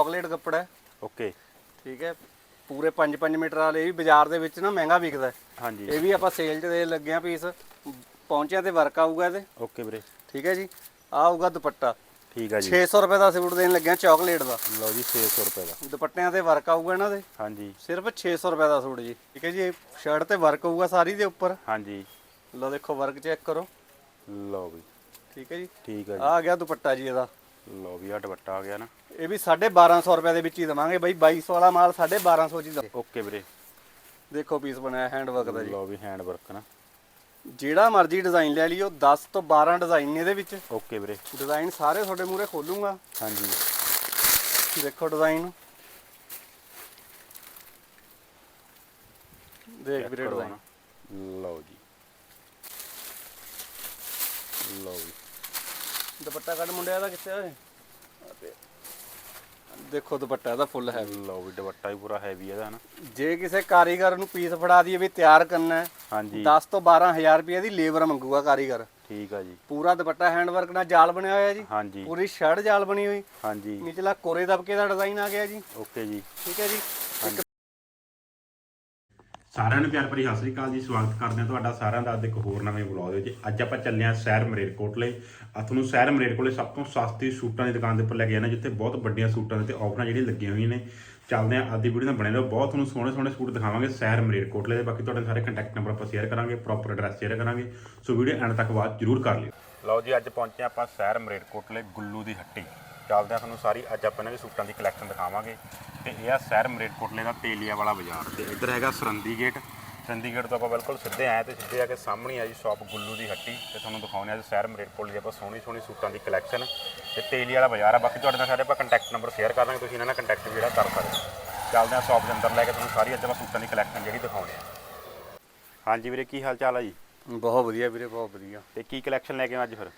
Chocolate ਕੱਪੜਾ ਹੈ। Okay ਠੀਕ ਹੈ। ਪੂਰੇ 5-5 ਮੀਟਰ ਵਾਲੇ ਇਹ ਵੀ ਬਾਜ਼ਾਰ ਦੇ ਵਿੱਚ ਨਾ ਮਹਿੰਗਾ ਵਿਕਦਾ ਹੈ। ਹਾਂਜੀ। ਇਹ ਵੀ ਆਪਾਂ ਸੇਲ 'ਚ ਦੇ ਲੱਗੇ ਆ ਪੀਸ ਪਹੁੰਚਿਆਂ ਤੇ ਵਰਕ ਆਊਗਾ ਇਹਦੇ। ਓਕੇ ਵੀਰੇ। ਠੀਕ ਹੈ ਜੀ। ਆਊਗਾ ਦੁਪੱਟਾ। ਠੀਕ ਆ ਜੀ। 600 ਰੁਪਏ ਦਾ ਸੂਟ ਦੇਣ ਲੱਗਿਆ ਚਾਕਲੇਟ ਦਾ। ਲਓ ਜੀ 600 ਰੁਪਏ ਦਾ। ਦੁਪੱਟਿਆਂ ਤੇ ਵਰਕ ਆਊਗਾ ਇਹਨਾਂ ਦੇ। ਹਾਂਜੀ। ਸਿਰਫ 600 ਰੁਪਏ ਦਾ ਸੂਟ ਜੀ। ਠੀਕ ਹੈ ਜੀ ਇਹ ਸ਼ਰਟ ਤੇ ਵਰਕ ਹੋਊਗਾ ਸਾਰੀ ਦੇ ਉੱਪਰ। ਹਾਂਜੀ। ਲਓ ਦੇਖੋ ਵਰਕ ਚੈੱਕ ਕਰੋ। ਲਓ ਵੀ। ਠੀਕ ਹੈ ਜੀ। ਠੀਕ ਆ ਆ ਆ ਗਿਆ ਦੁਪੱਟਾ ਜੀ ਇਹਦਾ। ਜੀ ਲਓ ਵੀ ਆ ਦੁਪੱਟਾ ਆ ਗਿਆ ਨਾ। ਇਹ ਵੀ 1250 ਰੁਪਏ ਦੇ ਵਿੱਚ ਹੀ ਦਵਾਂਗੇ ਬਾਈ 2200 ਵਾਲਾ ਮਾਲ 1250 ਚ ਹੀ ਦਵਾਂਗੇ। ਓਕੇ ਵੀਰੇ। ਦੇਖੋ ਪੀਸ ਬਣਾਇਆ ਹੈਂਡ ਵਰਕ ਦਾ ਜੀ। ਲਓ ਵੀ ਹੈਂਡ ਵਰਕ ਨਾ। ਜਿਹੜਾ ਮਰਜ਼ੀ ਡਿਜ਼ਾਈਨ ਲੈ ਲਿਓ 10 ਤੋਂ 12 ਡਿਜ਼ਾਈਨ ਨੇ ਇਹਦੇ ਵਿੱਚ। ਓਕੇ ਵੀਰੇ। ਡਿਜ਼ਾਈਨ ਸਾਰੇ ਤੁਹਾਡੇ ਮੂਹਰੇ ਖੋਲੂੰਗਾ। ਹਾਂਜੀ। ਦੇਖੋ ਡਿਜ਼ਾਈਨ ਦੇਖ ਵੀਰੇ ਡਿਜ਼ਾਈਨ। ਲਓ ਜੀ। ਲਓ ਵੀ। ਦੁਪੱਟਾ ਕੱਢ ਮੁੰਡਿਆ ਦਾ ਕਿੱਥੇ ਓਏ? ਆ। ਦੇਖੋ ਦੁਪੱਟਾ ਇਹਦਾ ਫੁੱਲ ਹੈ ਲਓ ਵੀ ਦੁਪੱਟਾ ਵੀ ਪੂਰਾ ਹੈਵੀ ਇਹਦਾ ਨਾ। ਜੇ ਕਿਸੇ ਕਾਰੀਗਰ ਨੂੰ ਪੀਸ ਫੜਾ ਦਈਏ ਵੀ ਤਿਆਰ ਕਰਨਾ ਹੈ ਹਾਂਜੀ। 10 ਤੋਂ 12000 ਰੁਪਏ ਦੀ ਲੇਬਰ ਮੰਗੂਗਾ ਕਾਰੀਗਰ। ਠੀਕ ਆ ਜੀ। ਪੂਰਾ ਦੁਪੱਟਾ ਹੈਂਡ ਵਰਕ ਨਾਲ ਜਾਲ ਬਣਿਆ ਹੋਇਆ ਜੀ। ਹਾਂਜੀ। ਪੂਰੀ ਸ਼ਰਟ ਜਾਲ ਬਣੀ ਹੋਈ। ਹਾਂਜੀ। ਨਿਚਲਾ ਕੋਰੇ ਦਬਕੇ ਦਾ ਡਿਜ਼ਾਈਨ ਆ ਗਿਆ ਜੀ। ਓਕੇ ਜੀ। ਠੀਕ ਹੈ ਜੀ। ਸਾਰਿਆਂ ਨੂੰ ਪਿਆਰ ਭਰੀ ਸਤਿ ਸ੍ਰੀ ਅਕਾਲ ਜੀ, ਸਵਾਗਤ ਕਰਦੇ ਹਾਂ ਤੁਹਾਡਾ ਸਾਰਿਆਂ ਦਾ ਅੱਜ ਇੱਕ ਹੋਰ ਨਵੇਂ ਵਲੌਗ ਦੇ ਵਿੱਚ। ਅੱਜ ਆਪਾਂ ਚੱਲੇ ਹਾਂ ਸ਼ਹਿਰ ਮਰੇਰਕੋਟਲੇ ਆ ਤੁਹਾਨੂੰ ਸ਼ਹਿਰ ਮਰੇਰਕੋਟਲੇ ਸਭ ਤੋਂ ਸਸਤੀ ਸੂਟਾਂ ਦੀ ਦੁਕਾਨ ਦੇ ਉੱਪਰ ਲੈ ਕੇ ਜਾਣਾ ਜਿੱਥੇ ਬਹੁਤ ਵੱਡੀਆਂ ਸੂਟਾਂ ਦੇ ਤੇ ਆਫਰਾਂ ਜਿਹੜੀਆਂ ਲੱਗੀਆਂ ਹੋਈਆਂ ਨੇ। ਚੱਲਦੇ ਹਾਂ ਅੱਜ ਦੀ ਵੀਡੀਓ ਨਾਲ ਬਣੇ ਰਹੋ। ਬਹੁਤ ਤੁਹਾਨੂੰ ਸੋਹਣੇ ਸੋਹਣੇ ਸੂਟ ਦਿਖਾਵਾਂਗੇ ਸ਼ਹਿਰ ਮਰੇਰਕੋਟਲੇ ਦੇ। ਬਾਕੀ ਤੁਹਾਡੇ ਸਾਰੇ ਕੰਟੈਕਟ ਨੰਬਰ ਆਪਾਂ ਸ਼ੇਅਰ ਕਰਾਂਗੇ ਪ੍ਰੋਪਰ ਐਡਰੈਸ ਸ਼ੇਅਰ ਕਰਾਂਗੇ। ਸੋ ਵੀਡੀਓ ਐਂਡ ਤੱਕ ਬਾਅਦ ਜਰੂਰ ਕਰ ਲਿਓ। ਲਓ ਜੀ, ਅੱਜ ਪਹੁੰਚੇ ਆਪਾਂ ਸ਼ਹਿਰ ਮਰੇਟਕੋਟਲੇ ਗੁੱਲੂ ਦੀ ਹੱਟੀ। ਚੱਲਦੇ ਆ ਤੁਹਾਨੂੰ ਸਾਰੀ ਅੱਜ ਆਪਾਂ ਇਹਨਾਂ ਦੇ ਸੂਟਾਂ ਦੀ ਕਲੈਕਸ਼ਨ ਦਿਖਾਵਾਂਗੇ। ਤੇ ਇਹ ਆ ਸ਼ਹਿਰ ਮਰੇਟਕੋਟਲੇ ਦਾ ਤੇਲੀਆ ਵਾਲਾ ਬਾਜ਼ਾਰ। ਤੇ ਇੱਧਰ ਹੈਗਾ ਸਰੰਦੀ ਗੇਟ। ਸਰੰਦੀ ਗੇਟ ਤੋਂ ਆਪਾਂ ਬਿਲਕੁਲ ਸਿੱਧੇ ਆਏ ਤੇ ਸਿੱਧੇ ਆ ਕੇ ਸਾਹਮਣੇ ਆ ਜੀ ਸ਼ਾਪ ਗੁੱਲੂ ਦੀ ਹੱਟੀ। ਤੇ ਤੁਹਾਨੂੰ ਦਿਖਾਉਂਦੇ ਆ ਅੱਜ ਸ਼ਹਿਰ ਮਰੇਟਕੋਟਲੇ ਦੀ ਆਪਾਂ ਸੋਹਣੀ ਸੋਹਣੀ ਸੂਟਾਂ ਦੀ ਕਲੈਕਸ਼ਨ ਤੇ ਤੇਲੀ ਵਾਲਾ ਬਾਜ਼ਾਰ ਆ। ਬਾਕੀ ਤੁਹਾਡੇ ਨਾਲ ਸਾਰੇ ਆਪਾਂ ਕੰਟੈਕਟ ਨੰਬਰ ਸ਼ੇਅਰ ਕਰ ਦਾਂਗੇ। ਤੁਸੀਂ ਇਹਨਾਂ ਨਾਲ ਕੰਟੈਕਟ ਜਿਹੜਾ ਕਰ ਸਕਦੇ ਚੱਲਦੇ ਆ ਸ਼ਾਪ ਦੇ ਅੰਦਰ ਲੈ ਕੇ ਤੁਹਾਨੂੰ ਸਾਰੀ ਅੱਜ ਆਪਾਂ ਸੂਟਾਂ ਦੀ ਕਲੈਕਸ਼ਨ ਜਿਹੜੀ ਦਿਖਾਉਂਦੇ ਆ ਹਾਂਜੀ ਵੀਰੇ ਕੀ ਹਾਲ ਚਾਲ ਆ ਜੀ? ਬਹੁਤ ਵਧੀਆ ਵੀਰੇ ਬਹੁਤ ਵਧੀਆ। ਤੇ ਕੀ ਕਲੈਕਸ਼ਨ ਲੈ ਕੇ ਆਏ ਅੱਜ ਫਿਰ?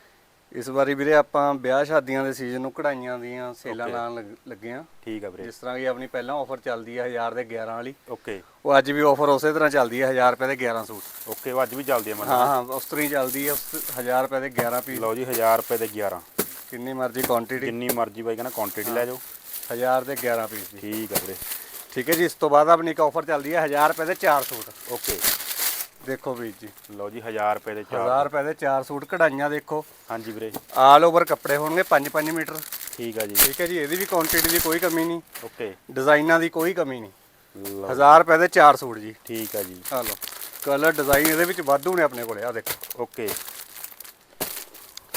ਇਸ ਵਾਰੀ ਵੀਰੇ ਆਪਾਂ ਵਿਆਹ ਸ਼ਾਦੀਆਂ ਦੇ ਸੀਜ਼ਨ ਨੂੰ ਕਢਾਈਆਂ ਦੀਆਂ ਸੇਲਾਂ Okay. ਲਾਉਣ ਲੱਗ- ਲੱਗੇ ਆ ਠੀਕ ਆ ਵੀਰੇ। ਜਿਸ ਤਰ੍ਹਾਂ ਕਿ ਆਪਣੀ ਪਹਿਲਾਂ ਆਫਰ ਚੱਲਦੀ ਹੈ 1000 ਦੇ 11 ਵਾਲੀ। ਓਕੇ ਉਹ ਅੱਜ ਵੀ ਆਫਰ ਉਸੇ ਤਰ੍ਹਾਂ ਚੱਲਦੀ ਹੈ 1000 ਰੁਪਏ ਦੇ 11 ਸੂਟ। ਓਕੇ ਉਹ ਅੱਜ ਵੀ ਚੱਲਦੀ ਆ ਮਨ ਹਾਂ ਹਾਂ ਉਸ ਤਰ੍ਹਾਂ ਹੀ ਚੱਲਦੀ ਉਸ 1000 ਰੁਪਏ ਦੇ 11 ਪੀਸ। ਲਓ ਜੀ 1000 ਰੁਪਏ ਦੇ 11 ਕਿੰਨੀ ਮਰਜ਼ੀ ਕੁਆਂਟੀਟੀ ਜਿੰਨੀ ਮਰਜ਼ੀ ਬਾਈ ਕਹਿੰਦਾ ਕੁਆਂਟੀਟੀ ਲੈ ਜਾਓ। 1000 ਦੇ 11 ਪੀਸ ਦੀ। ਠੀਕ ਆ ਵੀਰੇ। ਠੀਕ ਹੈ ਜੀ ਇਸ ਤੋਂ ਬਾਅਦ ਆਪਣੀ ਇੱਕ ਆਫਰ ਚੱਲਦੀ ਹੈ 1000 ਰੁਪਏ ਦੇ 4 ਸੂਟ। ਓਕੇ ਦੇਖੋ ਵੀਰ ਜੀ। ਲਓ ਜੀ 1000 ਰੁਪਏ ਦੇ 4 1000 ਰੁਪਏ ਦੇ 4 ਸੂਟ ਕਢਾਈਆਂ ਦੇਖੋ। ਹਾਂਜੀ ਵੀਰੇ। ਆਲ ਓਵਰ ਕੱਪੜੇ ਹੋਣਗੇ 5-5 ਮੀਟਰ। ਠੀਕ ਆ ਜੀ। ਠੀਕ ਹੈ ਜੀ ਇਹਦੀ ਵੀ ਕੁਆਂਟੀਟੀ ਦੀ ਕੋਈ ਕਮੀ ਨਹੀਂ। ਓਕੇ। ਡਿਜ਼ਾਈਨਾਂ ਦੀ ਕੋਈ ਕਮੀ ਨਹੀਂ। ਲਓ। 1000 ਰੁਪਏ ਦੇ 4 ਸੂਟ ਜੀ। ਠੀਕ ਆ ਜੀ। ਆ ਲਓ। ਕਲਰ ਡਿਜ਼ਾਈਨ ਇਹਦੇ ਵਿੱਚ ਵਾਧੂ ਨੇ ਆਪਣੇ ਕੋਲੇ ਆ ਦੇਖੋ। ਓਕੇ।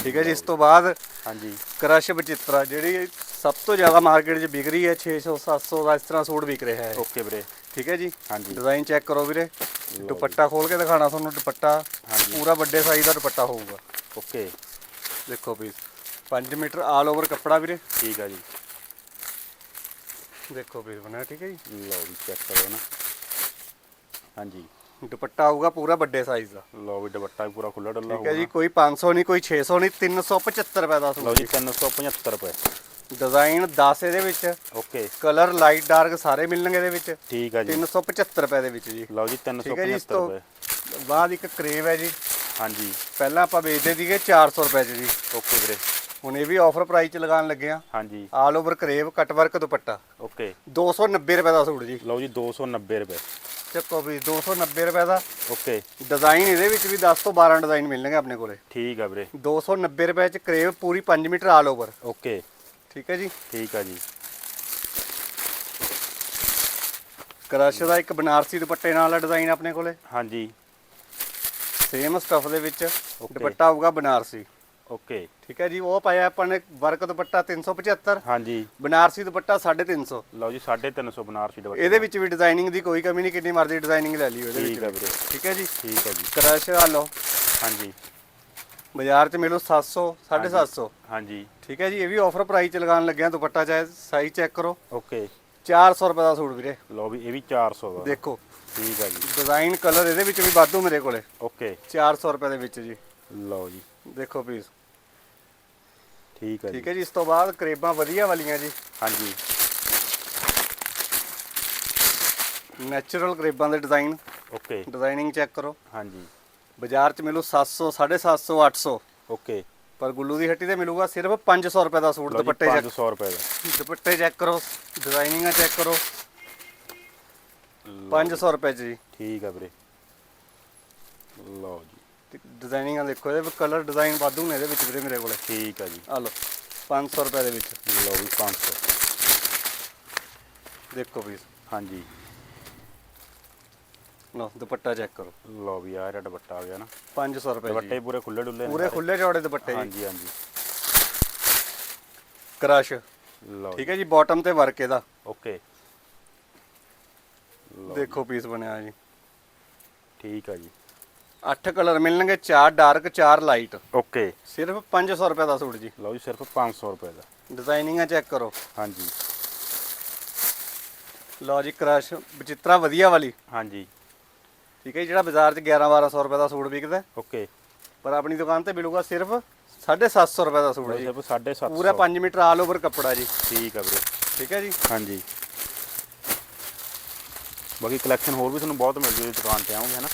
ਠੀਕ ਹੈ ਜੀ ਇਸ ਤੋਂ ਬਾਅਦ ਹਾਂਜੀ। ਕ੍ਰਸ਼ ਬਚਿੱਤਰਾ ਜਿਹੜੀ ਸਭ ਤੋਂ ਜ਼ਿਆਦਾ ਮਾਰਕੀਟ 'ਚ ਵਿਕ ਰਹੀ ਹੈ 600 700 ਦਾ ਇਸ ਤਰ੍ਹਾਂ ਸੂਟ ਵਿਕ ਰਿਹਾ ਹੈ। ਓਕੇ ਵੀਰੇ। ਠੀਕ ਹੈ ਜੀ? ਹਾਂਜੀ। ਡਿਜ਼ਾਈਨ ਚੈੱਕ ਕਰੋ ਵੀਰੇ। ਦੁਪੱਟਾ ਖੋਲ ਕੇ ਦਿਖਾਣਾ ਤੁਹਾਨੂੰ ਦੁਪੱਟਾ ਹਾਂਜੀ। ਪੂਰਾ ਵੱਡੇ ਸਾਈਜ਼ ਦਾ ਦੁਪੱਟਾ ਹੋਊਗਾ। ਓਕੇ। ਦੇਖੋ ਪੀਸ 5 ਮੀਟਰ ਆਲ ਓਵਰ ਕੱਪੜਾ ਵੀਰੇ। ਠੀਕ ਆ ਜੀ। ਦੇਖੋ ਪੀਸ ਬਣਿਆ ਠੀਕ ਹੈ ਜੀ? ਲਓ ਜੀ ਚੈੱਕ ਕਰੋ ਨਾ। ਹਾਂਜੀ। ਦੁਪੱਟਾ ਆਊਗਾ ਪੂਰਾ ਵੱਡੇ ਸਾਈਜ਼ ਦਾ। ਲਓ ਵੀ ਦੁਪੱਟਾ ਵੀ ਪੂਰਾ ਖੁੱਲਾ ਡੁੱਲਾ ਠੀਕ ਹੈ ਜੀ ਕੋਈ 500 ਨਹੀਂ ਕੋਈ 600 ਨਹੀਂ 375 ਰੁਪਏ ਦਾ ਲਓ ਸੂਟ ਜੀ। 375 ਰੁਪਏ। ਡਿਜ਼ਾਈਨ 10 ਇਹਦੇ ਵਿੱਚ। ਓਕੇ। ਕਲਰ ਲਾਈਟ ਡਾਰਕ ਸਾਰੇ ਮਿਲਣਗੇ ਇਹਦੇ ਵਿੱਚ। ਠੀਕ ਆ ਜੀ। 375 ਰੁਪਏ ਦੇ ਵਿੱਚ ਜੀ। ਲਓ ਜੀ ਠੀਕ ਹੈ ਜੀ ਇਸ 375 ਤੋਂ ਰੁਪਏ। ਬਾਅਦ ਇੱਕ ਕਰੇਵ ਹੈ ਜੀ। ਹਾਂਜੀ। ਪਹਿਲਾਂ ਆਪਾਂ ਵੇਚਦੇ ਸੀਗੇ 400 ਰੁਪਏ 'ਚ ਜੀ। ਓਕੇ ਵੀਰੇ। ਹੁਣ ਇਹ ਵੀ ਆਫਰ ਪ੍ਰਾਈਸ 'ਚ ਲਗਾਉਣ ਲੱਗੇ ਆ। ਹਾਂਜੀ। ਆਲ ਓਵਰ ਕਰੇਵ ਕੱਟ ਵਰਕ ਦੁਪੱਟਾ। ਓਕੇ। 290 ਰੁਪਏ ਦਾ ਸੂਟ ਜੀ। ਲਓ ਜੀ 290 ਰੁਪਏ। ਚੱਕੋ ਵੀ 290 ਰੁਪਏ ਦਾ। ਓਕੇ। ਡਿਜ਼ਾਈਨ ਇਹਦੇ ਵਿੱਚ ਵੀ 10 ਤੋਂ 12 ਡਿਜ਼ਾਈਨ ਮਿਲਣਗੇ ਆਪਣੇ ਕੋਲੇ। ਠੀਕ ਆ ਵੀਰੇ। 290 ਰੁਪਏ 'ਚ ਕਰੇਵ ਪੂਰੀ 5 ਮੀਟਰ ਆਲ ਓਵਰ ਓਕੇ। ਠੀਕ ਹੈ ਜੀ? ਠੀਕ ਆ ਜੀ। ਕ੍ਰਸ਼ ਦਾ ਇੱਕ ਬਨਾਰਸੀ ਦੁਪੱਟੇ ਨਾਲ ਵਾਲਾ ਡਿਜ਼ਾਈਨ ਆਪਣੇ ਕੋਲੇ। ਹਾਂਜੀ। ਸੇਮ ਸਟਫ ਦੇ ਵਿੱਚ ਦੁਪੱਟਾ ਆਊਗਾ ਬਨਾਰਸੀ। ਓਕੇ। ਠੀਕ ਹੈ ਜੀ ਉਹ ਪਾਇਆ ਆਪਾਂ ਨੇ ਵਰਕ ਦੁਪੱਟਾ 375 ਹਾਂਜੀ। ਬਨਾਰਸੀ ਦੁਪੱਟਾ 350 ਲਓ ਜੀ 350 ਬਨਾਰਸੀ ਦੁਪੱਟਾ। ਇਹਦੇ ਵਿੱਚ ਵੀ ਡਿਜ਼ਾਈਨਿੰਗ ਦੀ ਕੋਈ ਕਮੀ ਨਹੀਂ ਕਿੰਨੀ ਮਰਜ਼ੀ ਡਿਜ਼ਾਈਨਿੰਗ ਲੈ ਲਿਓ ਇਹਦੇ ਠੀਕ ਵਿੱਚ ਵੀਰੇ। ਠੀਕ ਹੈ ਜੀ? ਠੀਕ ਆ ਜੀ। ਕ੍ਰਸ਼ ਆ ਲਓ। ਹਾਂਜੀ। ਬਾਜ਼ਾਰ 'ਚ ਮਿਲੋ 700 750 ਹਾਂਜੀ। ਠੀਕ ਹੈ ਜੀ ਇਹ ਵੀ ਆਫਰ ਪ੍ਰਾਈਸ 'ਚ ਲਗਾਉਣ ਲੱਗਿਆ ਦੁਪੱਟਾ ਚਾਹੇ ਸਾਈਜ਼ ਚੈੱਕ ਕਰੋ। ਓਕੇ। 400 ਰੁਪਏ ਦਾ ਸੂਟ ਵੀਰੇ। ਲਓ ਵੀ ਇਹ ਵੀ 400 ਦਾ। ਦੇਖੋ। ਠੀਕ ਆ ਜੀ। ਡਿਜ਼ਾਈਨ ਕਲਰ ਇਹਦੇ ਵਿੱਚ ਵੀ ਵਾਧੂ ਮੇਰੇ ਕੋਲੇ। ਓਕੇ। 400 ਰੁਪਏ ਦੇ ਵਿੱਚ ਜੀ। ਲਓ ਜੀ। ਦੇਖੋ ਪੀਸ ਠੀਕ ਜੀ। ਠੀਕ ਹੈ ਜੀ ਇਸ ਤੋਂ ਬਾਅਦ ਕਰੇਬਾਂ ਵਧੀਆ ਵਾਲੀਆਂ ਜੀ। ਹਾਂਜੀ। ਨੈਚੁਰਲ ਕਰੇਬਾਂ ਦੇ ਡਿਜ਼ਾਈਨ ਓਕੇ ਡਿਜ਼ਾਈਨਿੰਗ ਚੈੱਕ ਕਰੋ। ਹਾਂਜੀ। ਬਾਜ਼ਾਰ 'ਚ ਮਿਲੋ 700 750 800 ਓਕੇ ਪਰ ਗੁੱਲੂ ਦੀ ਹੱਟੀ ਤੇ ਮਿਲੂਗਾ ਸਿਰਫ 500 ਰੁਪਏ ਦਾ ਸੂਟ ਦੁਪੱਟੇ ਚੈੱਕ 500 ਰੁਪਏ ਦਾ। ਦੁਪੱਟੇ ਚੈੱਕ ਕਰੋ ਡਿਜ਼ਾਈਨਿੰਗਾਂ ਚੈੱਕ ਕਰੋ। 500 ਰੁਪਏ ਜੀ। ਠੀਕ ਆ ਵੀਰੇ। ਲਓ ਜੀ। ਤੇ ਡਿਜ਼ਾਈਨਿੰਗਾਂ ਦੇਖੋ ਇਹਦੇ ਵਿੱਚ ਕਲਰ ਡਿਜ਼ਾਈਨ ਵਾਧੂ ਨੇ ਇਹਦੇ ਵਿੱਚ ਵੀਰੇ ਮੇਰੇ ਕੋਲੇ। ਠੀਕ ਆ ਜੀ। ਆ ਲਓ 500 ਰੁਪਏ ਦੇ ਵਿੱਚ। ਲਓ ਵੀ 500 ਦੇਖੋ ਪੀਸ ਹਾਂਜੀ। ਲਓ ਦੁਪੱਟਾ ਚੈੱਕ ਕਰੋ। ਲਓ ਵੀ ਆ ਜਿਹੜਾ ਦੁਪੱਟਾ ਆ ਗਿਆ ਨਾ। 500 ਰੁਪਏ ਦੁਪੱਟੇ ਜੀ। ਪੂਰੇ ਖੁੱਲੇ ਡੁੱਲੇ ਨੇ ਪੂਰੇ ਸਾਰੇ। ਖੁੱਲੇ ਚੌੜੇ ਦੁਪੱਟੇ ਜੀ। ਹਾਂਜੀ ਹਾਂਜੀ। ਕ੍ਰਸ਼। ਲਓ ਠੀਕ ਹੈ ਜੀ। ਬਾਟਮ ਤੇ ਵਰਕ ਇਹਦਾ। ਓਕੇ। ਦੇਖੋ ਪੀਸ ਬਣਿਆ ਜੀ। ਠੀਕ ਆ ਜੀ। 8 ਕਲਰ ਮਿਲਣਗੇ 4 ਡਾਰਕ 4 ਲਾਈਟ। ਓਕੇ। ਸਿਰਫ 500 ਰੁਪਏ ਦਾ ਸੂਟ ਜੀ। ਲਓ ਜੀ ਸਿਰਫ 500 ਰੁਪਏ ਦਾ। ਡਿਜ਼ਾਈਨਿੰਗਾਂ ਚੈੱਕ ਕਰੋ। ਹਾਂਜੀ। ਲਓ ਜੀ ਕ੍ਰਸ਼ ਬਚਿੱਤਰਾ ਵਧੀਆ ਵਾਲੀ। ਹਾਂਜੀ। ਠੀਕ ਹੈ ਜੀ, ਜਿਹੜਾ ਬਾਜ਼ਾਰ 'ਚ 11 1200 ਰੁਪਏ ਦਾ ਸੂਟ ਵਿਕਦਾ। ਹੈ, ਓਕੇ। ਪਰ ਆਪਣੀ ਦੁਕਾਨ ਤੇ ਮਿਲੂਗਾ ਸਿਰਫ 750 ਰੁਪਏ ਦਾ ਸੂਟ ਲਓ ਜੀ। ਸਿਰਫ 750 ਪੂਰਾ 5 ਮੀਟਰ ਆਲ ਓਵਰ ਕੱਪੜਾ ਜੀ। ਠੀਕ ਆ ਵੀਰੇ। ਠੀਕ ਹੈ ਜੀ। ਹਾਂਜੀ। ਬਾਕੀ ਕਲੈਕਸ਼ਨ ਹੋਰ ਵੀ ਤੁਹਾਨੂੰ ਬਹੁਤ ਮਿਲ ਜੂਗੀ ਦੁਕਾਨ ਤੇ ਆਉਂਗੇ ਹਨਾ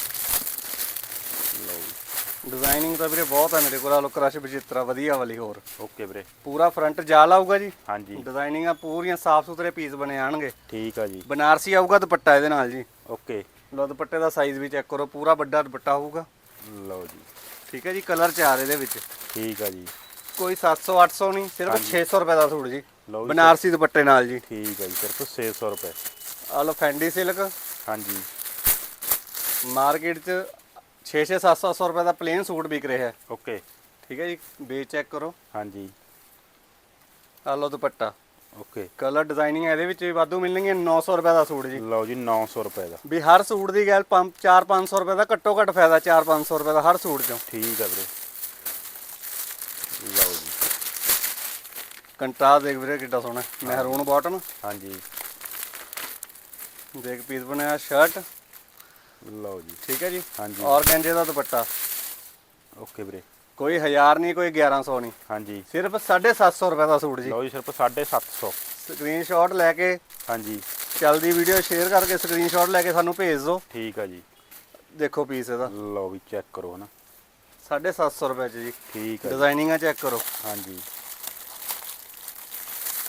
ਡਿਜ਼ਾਈਨਿੰਗ ਤਾਂ ਵੀਰੇ ਬਹੁਤ ਹੈ ਮੇਰੇ ਕੋਲ। ਆਲੋ ਕ੍ਰਸ਼ ਬਚਿੱਤਰਾ ਵਧੀਆ ਵਾਲੀ ਹੋਰ। ਓਕੇ ਵੀਰੇ। ਪੂਰਾ ਫਰੰਟ ਜਾਲ ਆਊਗਾ ਜੀ? ਹਾਂਜੀ। ਡਿਜ਼ਾਈਨਿੰਗਾਂ ਪੂਰੀਆਂ ਸਾਫ਼ ਸੁਥਰੇ ਪੀਸ ਬਣੇ ਆਣਗੇ। ਠੀਕ ਆ ਜੀ। ਬਨਾਰਸੀ ਆਊਗਾ ਦੁਪੱਟਾ ਇਹਦੇ ਨਾਲ ਜੀ। ਓਕੇ। ਲੋ ਦੁਪੱਟੇ ਦਾ ਸਾਈਜ਼ ਵੀ ਚੈੱਕ ਕਰੋ ਪੂਰਾ ਵੱਡਾ ਦੁਪੱਟਾ ਹੋਊਗਾ। ਲਓ ਜੀ। ਠੀਕ ਹੈ ਜੀ ਕਲਰ ਚਾਰ ਇਹਦੇ ਵਿੱਚ। ਠੀਕ ਆ ਜੀ। ਕੋਈ 700 800 ਨਹੀਂ ਸਿਰਫ 600 ਰੁਪਏ ਦਾ ਸੂਟ ਜੀ। ਲਓ ਜੀ। ਬਨਾਰਸੀ ਦੁਪੱਟੇ ਨਾਲ ਜੀ। ਠੀਕ ਆ ਜੀ ਸਿਰਫ 600 ਰੁਪਏ। ਆ ਲੋ ਫੈਂਡੀ ਸਿਲਕ ਹਾਂਜੀ। ਮਾਰਕੀਟ 'ਚ 6 6 700 700 ਰੁਪਏ ਦਾ ਪਲੇਨ ਸੂਟ ਵਿਕ ਰਿਹਾ ਹੈ। ਓਕੇ ਠੀਕ ਹੈ ਜੀ ਬੇਸ ਚੈੱਕ ਕਰੋ। ਹਾਂਜੀ। ਆ ਲੋ ਦੁਪੱਟਾ। ਓਕੇ ਕਲਰ ਡਿਜ਼ਾਈਨਿੰਗ ਇਹਦੇ ਵਿੱਚ ਵੀ ਵਾਧੂ ਮਿਲਣਗੇ 900 ਰੁਪਏ ਦਾ ਸੂਟ ਜੀ। ਲਓ ਜੀ 900 ਰੁਪਏ ਦਾ। ਵੀ ਹਰ ਸੂਟ ਦੀ ਗੱਲ 4 500 ਰੁਪਏ ਦਾ ਘੱਟੋ ਘੱਟ ਫਾਇਦਾ 4 500 ਰੁਪਏ ਦਾ ਹਰ ਸੂਟ 'ਚੋਂ। ਠੀਕ ਆ ਵੀਰੇ। ਲਓ ਜੀ। ਕੰਟਰਾਸਟ ਦੇਖ ਵੀਰੇ ਕਿੱਡਾ ਸੋਹਣਾ ਮਹਿਰੂਨ ਬਾਟਮ ਹਾਂਜੀ। ਦੇਖ ਪੀਸ ਬਣਿਆ ਸ਼ਰਟ। ਲਓ ਜੀ ਠੀਕ ਹੈ ਜੀ? ਹਾਂਜੀ। ਔਰਗੈਂਜੇ ਦਾ ਦੁਪੱਟਾ? ਓਕੇ ਵੀਰੇ। ਕੋਈ 1000 ਨਹੀਂ ਕੋਈ 1100 ਨਹੀਂ। ਹਾਂਜੀ। ਸਿਰਫ 750 ਰੁਪਏ ਦਾ ਸੂਟ ਜੀ। ਲਓ ਜੀ ਸਿਰਫ 750 ਸਕਰੀਨਸ਼ਾਟ ਲੈ ਕੇ ਹਾਂਜੀ। ਚੱਲਦੀ ਵੀਡੀਓ ਸ਼ੇਅਰ ਕਰਕੇ ਸਕਰੀਨਸ਼ਾਟ ਲੈ ਕੇ ਸਾਨੂੰ ਭੇਜ ਦਿਓ। ਠੀਕ ਆ ਜੀ। ਦੇਖੋ ਪੀਸ ਇਹਦਾ। ਲਓ ਵੀ ਚੈੱਕ ਕਰੋ ਹਨਾ। 750 ਰੁਪਏ ਚ ਜੀ। ਠੀਕ ਆ ਜੀ। ਡਿਜ਼ਾਈਨਿੰਗਾਂ ਚੈੱਕ ਕਰੋ। ਹਾਂਜੀ।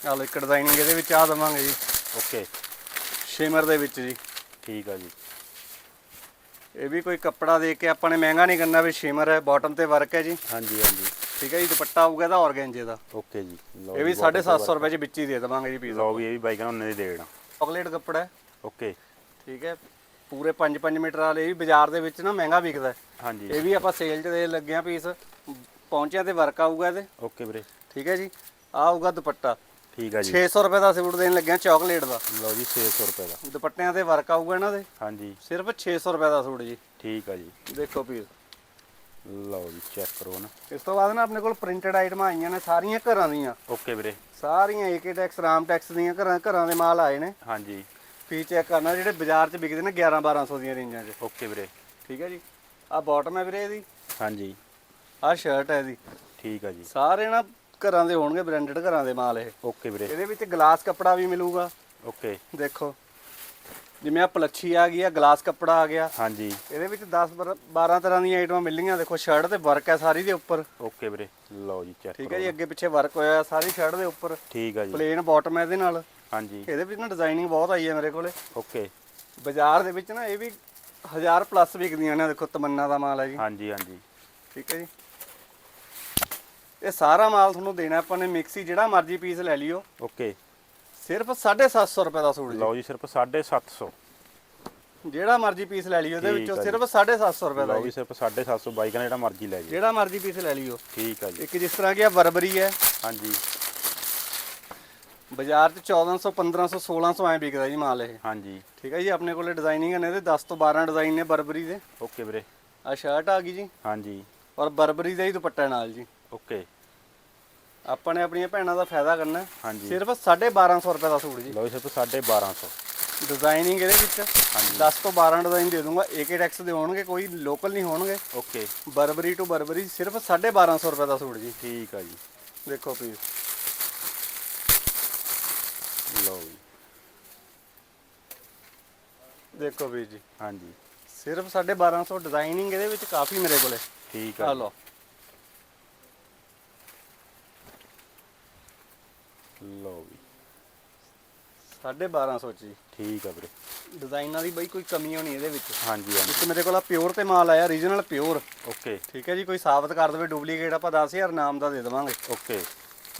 ਲਓ ਇੱਕ ਡਿਜ਼ਾਈਨਿੰਗ ਇਹਦੇ ਵਿੱਚ ਆ ਦਵਾਂਗੇ ਜੀ। ਓਕੇ। ਸ਼ਿਮਰ ਦੇ ਵਿੱਚ ਜੀ। ਠੀਕ ਆ ਜੀ। ਇਹ ਵੀ ਕੋਈ ਕੱਪੜਾ ਦੇ ਕੇ ਆਪਾਂ ਨੇ ਮਹਿੰਗਾ ਨਹੀਂ ਕਰਨਾ ਵੀ ਸ਼ਿਮਰ ਹੈ ਬਾਟਮ ਤੇ ਵਰਕ ਹੈ ਜੀ। ਹਾਂਜੀ ਹਾਂਜੀ। ਠੀਕ ਹੈ ਜੀ ਦੁਪੱਟਾ ਆਊਗਾ ਇਹਦਾ ਔਰਗੈਂਜੇ ਦਾ। ਓਕੇ ਜੀ। ਲਓ ਇਹ ਵੀ ਜੀ, ਬਹੁਤ 750 ਰੁਪਏ ਚ ਵਿੱਚ ਹੀ ਦੇ ਦਵਾਂਗੇ ਜੀ ਪੀਸ। ਲਓ ਵੀ ਇਹ ਵੀ ਬਾਈਕਾਂ ਨੂੰ ਉਹਨੇ ਦੇ ਦੇਣਾ। ਚਾਕਲੇਟ ਕੱਪੜਾ ਹੈ। ਓਕੇ। ਠੀਕ ਹੈ ਪੂਰੇ 5-5 ਮੀਟਰ ਵਾਲੇ ਵੀ ਬਾਜ਼ਾਰ ਦੇ ਵਿੱਚ ਨਾ ਮਹਿੰਗਾ ਵਿਕਦਾ ਹੈ। ਹਾਂਜੀ। ਇਹ ਵੀ ਆਪਾਂ ਸੇਲ 'ਚ ਦੇ ਲੱਗੇ ਆ ਪੀਸ। ਪਹੁੰਚਿਆ ਤੇ ਵਰਕ ਆਊਗਾ ਇਹਦੇ। ਓਕੇ ਵੀਰੇ। ਠੀਕ ਹੈ ਜੀ ਆਊਗਾ ਦੁਪੱਟਾ। ਠੀਕ ਆ ਜੀ। 600 ਰੁਪਏ ਦਾ ਸੂਟ ਦੇਣ ਲੱਗਿਆ ਚਾਕਲੇਟ ਦਾ। ਲਓ ਜੀ 600 ਰੁਪਏ ਦਾ। ਦੁਪੱਟਿਆਂ ਤੇ ਵਰਕ ਆਊਗਾ ਇਹਨਾਂ ਦੇ? ਹਾਂਜੀ। ਸਿਰਫ 600 ਰੁਪਏ ਦਾ ਸੂਟ ਜੀ। ਠੀਕ ਆ ਜੀ। ਦੇਖੋ ਪੀਸ। ਲਓ ਜੀ ਚੈੱਕ ਕਰੋ ਨਾ। ਇਸ ਤੋਂ ਬਾਅਦ ਨਾ ਆਪਣੇ ਕੋਲ ਪ੍ਰਿੰਟਡ ਆਈਟਮਾਂ ਆਈਆਂ ਨੇ ਸਾਰੀਆਂ ਘਰਾਂ ਦੀਆਂ। ਓਕੇ ਵੀਰੇ। ਸਾਰੀਆਂ ਏਕੇ ਟੈਕਸ ਰਾਮ ਟੈਕਸ ਦੀਆਂ ਘਰਾਂ ਘਰਾਂ ਦੇ ਮਾਲ ਆਏ ਨੇ। ਹਾਂਜੀ। ਫੀ ਚੈੱਕ ਕਰਨਾ ਜਿਹੜੇ ਬਾਜ਼ਾਰ 'ਚ ਵਿਕਦੇ ਨੇ 11 1200 ਦੀਆਂ ਰੇਂਜਾਂ 'ਚ। ਓਕੇ ਵੀਰੇ। ਠੀਕ ਹੈ ਜੀ। ਆ ਬਾਟਮ ਹੈ ਵੀਰੇ ਇਹਦੀ। ਹਾਂਜੀ। ਆ ਸ਼ਰਟ ਹੈ ਇਹਦੀ। ਠੀਕ ਆ ਜੀ। ਸਾਰੇ ਨਾ ਘਰਾਂ ਦੇ ਹੋਣਗੇ ਬ੍ਰਾਂਡਡ ਘਰਾਂ ਦੇ ਮਾਲ ਇਹ। ਓਕੇ ਵੀਰੇ। ਇਹਦੇ ਵਿੱਚ ਗਲਾਸ ਕੱਪੜਾ ਵੀ ਮਿਲੂਗਾ। ਓਕੇ ਦੇਖੋ ਜਿਵੇਂ ਆ ਪਲੱਛੀ ਆ ਗਈ ਆ ਗਲਾਸ ਕੱਪੜਾ ਆ ਗਿਆ। ਹਾਂਜੀ। ਇਹਦੇ ਵਿੱਚ 10 ਬਰ- 12 ਤਰ੍ਹਾਂ ਦੀਆਂ ਆਈਟਮਾਂ ਮਿਲਣਗੀਆਂ ਦੇਖੋ ਸ਼ਰਟ ਤੇ ਵਰਕ ਹੈ ਸਾਰੀ ਦੇ ਉੱਪਰ। ਓਕੇ ਵੀਰੇ ਲਓ ਜੀ ਚੈੱਕ ਠੀਕ ਹੈ ਜੀ ਅੱਗੇ ਪਿੱਛੇ ਵਰਕ ਹੋਇਆ ਹੈ ਸਾਰੀ ਸ਼ਰਟ ਦੇ ਉੱਪਰ। ਠੀਕ ਆ ਜੀ। ਪਲੇਨ ਬਾਟਮ ਹੈ ਇਹਦੇ ਨਾਲ। ਹਾਂਜੀ। ਇਹਦੇ ਵਿੱਚ ਨਾ ਡਿਜ਼ਾਈਨਿੰਗ ਬਹੁਤ ਆਈ ਹੈ ਮੇਰੇ ਕੋਲੇ। ਓਕੇ ਬਾਜ਼ਾਰ ਦੇ ਵਿੱਚ ਨਾ ਇਹ ਵੀ 1000 ਪਲੱਸ ਵਿਕਦੀਆਂ ਨੇ ਦੇਖੋ ਤਮੰਨਾ ਦਾ ਮਾਲ ਹੈ ਜੀ। ਹਾਂਜੀ ਹਾਂਜੀ। ਠੀਕ ਹੈ ਜੀ। ਇਹ ਸਾਰਾ ਮਾਲ ਤੁਹਾਨੂੰ ਦੇਣਾ ਆਪਾਂ ਨੇ ਮਿਕਸੀ ਜਿਹੜਾ ਮਰਜ਼ੀ ਪੀਸ ਲੈ ਲਿਓ। ਓਕੇ। ਸਿਰਫ 750 ਰੁਪਏ ਦਾ ਸੂਟ ਜੀ। ਲਓ ਜੀ ਸਿਰਫ 750 ਜਿਹੜਾ ਮਰਜ਼ੀ ਪੀਸ ਲੈ ਲਿਓ ਉਹਦੇ ਵਿੱਚੋਂ। ਸਿਰਫ 750 ਰੁਪਏ ਦਾ ਲਓ ਜੀ ਸਿਰਫ 750 ਬਾਈਕਾਂ ਦਾ ਜਿਹੜਾ ਮਰਜ਼ੀ ਲੈ ਜੀ ਜਿਹੜਾ ਮਰਜ਼ੀ ਪੀਸ ਲੈ ਲਿਓ। ਠੀਕ ਆ ਜੀ। ਇੱਕ ਜਿਸ ਤਰ੍ਹਾਂ ਕਿ ਆ ਬਰਬਰੀ ਹੈ। ਹਾਂਜੀ। ਬਾਜ਼ਾਰ 'ਚ 1400 1500 1600 ਐ ਵਿਕਦਾ ਜੀ ਮਾਲ ਇਹ। ਹਾਂਜੀ। ਠੀਕ ਹੈ ਜੀ ਆਪਣੇ ਕੋਲੇ ਡਿਜ਼ਾਈਨਿੰਗ ਨੇ ਇਹਦੇ 10 ਤੋਂ 12 ਡਿਜ਼ਾਈਨ ਨੇ ਬਰਬਰੀ ਦੇ। ਓਕੇ ਵੀਰੇ। ਆ ਸ਼ਰਟ ਆ ਗਈ ਜੀ। ਹਾਂਜੀ। ਔਰ ਬਰਬਰੀ ਦਾ ਹੀ ਦੁਪੱਟਾ ਨਾਲ ਜੀ। ਆਪਾਂ ਨੇ ਆਪਣੀਆਂ ਭੈਣਾਂ ਦਾ ਫਾਇਦਾ ਕਰਨਾ ਹੈ। ਹਾਂਜੀ। ਸਿਰਫ 1250 ਰੁਪਏ ਦਾ ਸੂਟ ਜੀ। ਲਓ ਸਿਰਫ 1250 ਡਿਜ਼ਾਈਨਿੰਗ ਇਹਦੇ ਵਿੱਚ। 10 ਤੋਂ 12 ਡਿਜ਼ਾਈਨ ਦੇ ਦੂੰਗਾ। ਏਕੇ ਟੈਕਸ ਦੇ ਹੋਣਗੇ ਕੋਈ ਲੋਕਲ ਨਹੀਂ ਹੋਣਗੇ। ਓਕੇ। ਬਰਬਰੀ ਟੂ ਬਰਬਰੀ ਸਿਰਫ 1250 ਰੁਪਏ ਦਾ ਸੂਟ ਜੀ। ਠੀਕ ਆ ਜੀ। ਦੇਖੋ ਪਲੀਜ਼ ਲਓ ਜੀ। ਦੇਖੋ ਵੀਰ ਜੀ। ਹਾਂਜੀ। ਸਿਰਫ 1250 ਡਿਜ਼ਾਈਨਿੰਗ ਇਹਦੇ ਵਿੱਚ ਕਾਫੀ ਮੇਰੇ ਕੋਲੇ। ਠੀਕ ਆ। ਆ ਲਓ। 1250 ਚ ਜੀ। ਠੀਕ ਆ ਵੀਰੇ। ਡਿਜ਼ਾਈਨਾਂ ਦੀ ਬਈ ਕੋਈ ਕਮੀ ਹੋਣੀ ਇਹਦੇ ਵਿੱਚ। ਹਾਂਜੀ ਹਾਂਜੀ। ਇੱਕ ਮੇਰੇ ਕੋਲ ਪਿਓਰ ਤੇ ਮਾਲ ਆਇਆ origignal ਪਿਓਰ। ਓਕੇ। ਠੀਕ ਹੈ ਜੀ ਕੋਈ ਸਾਬਤ ਕਰ ਦੇਵੇ ਡੁਪਲੀਕੇਟ ਆਪਾਂ 10000 ਨਾਮ ਦਾ ਦੇ ਦੇਵਾਂਗੇ। ਓਕੇ।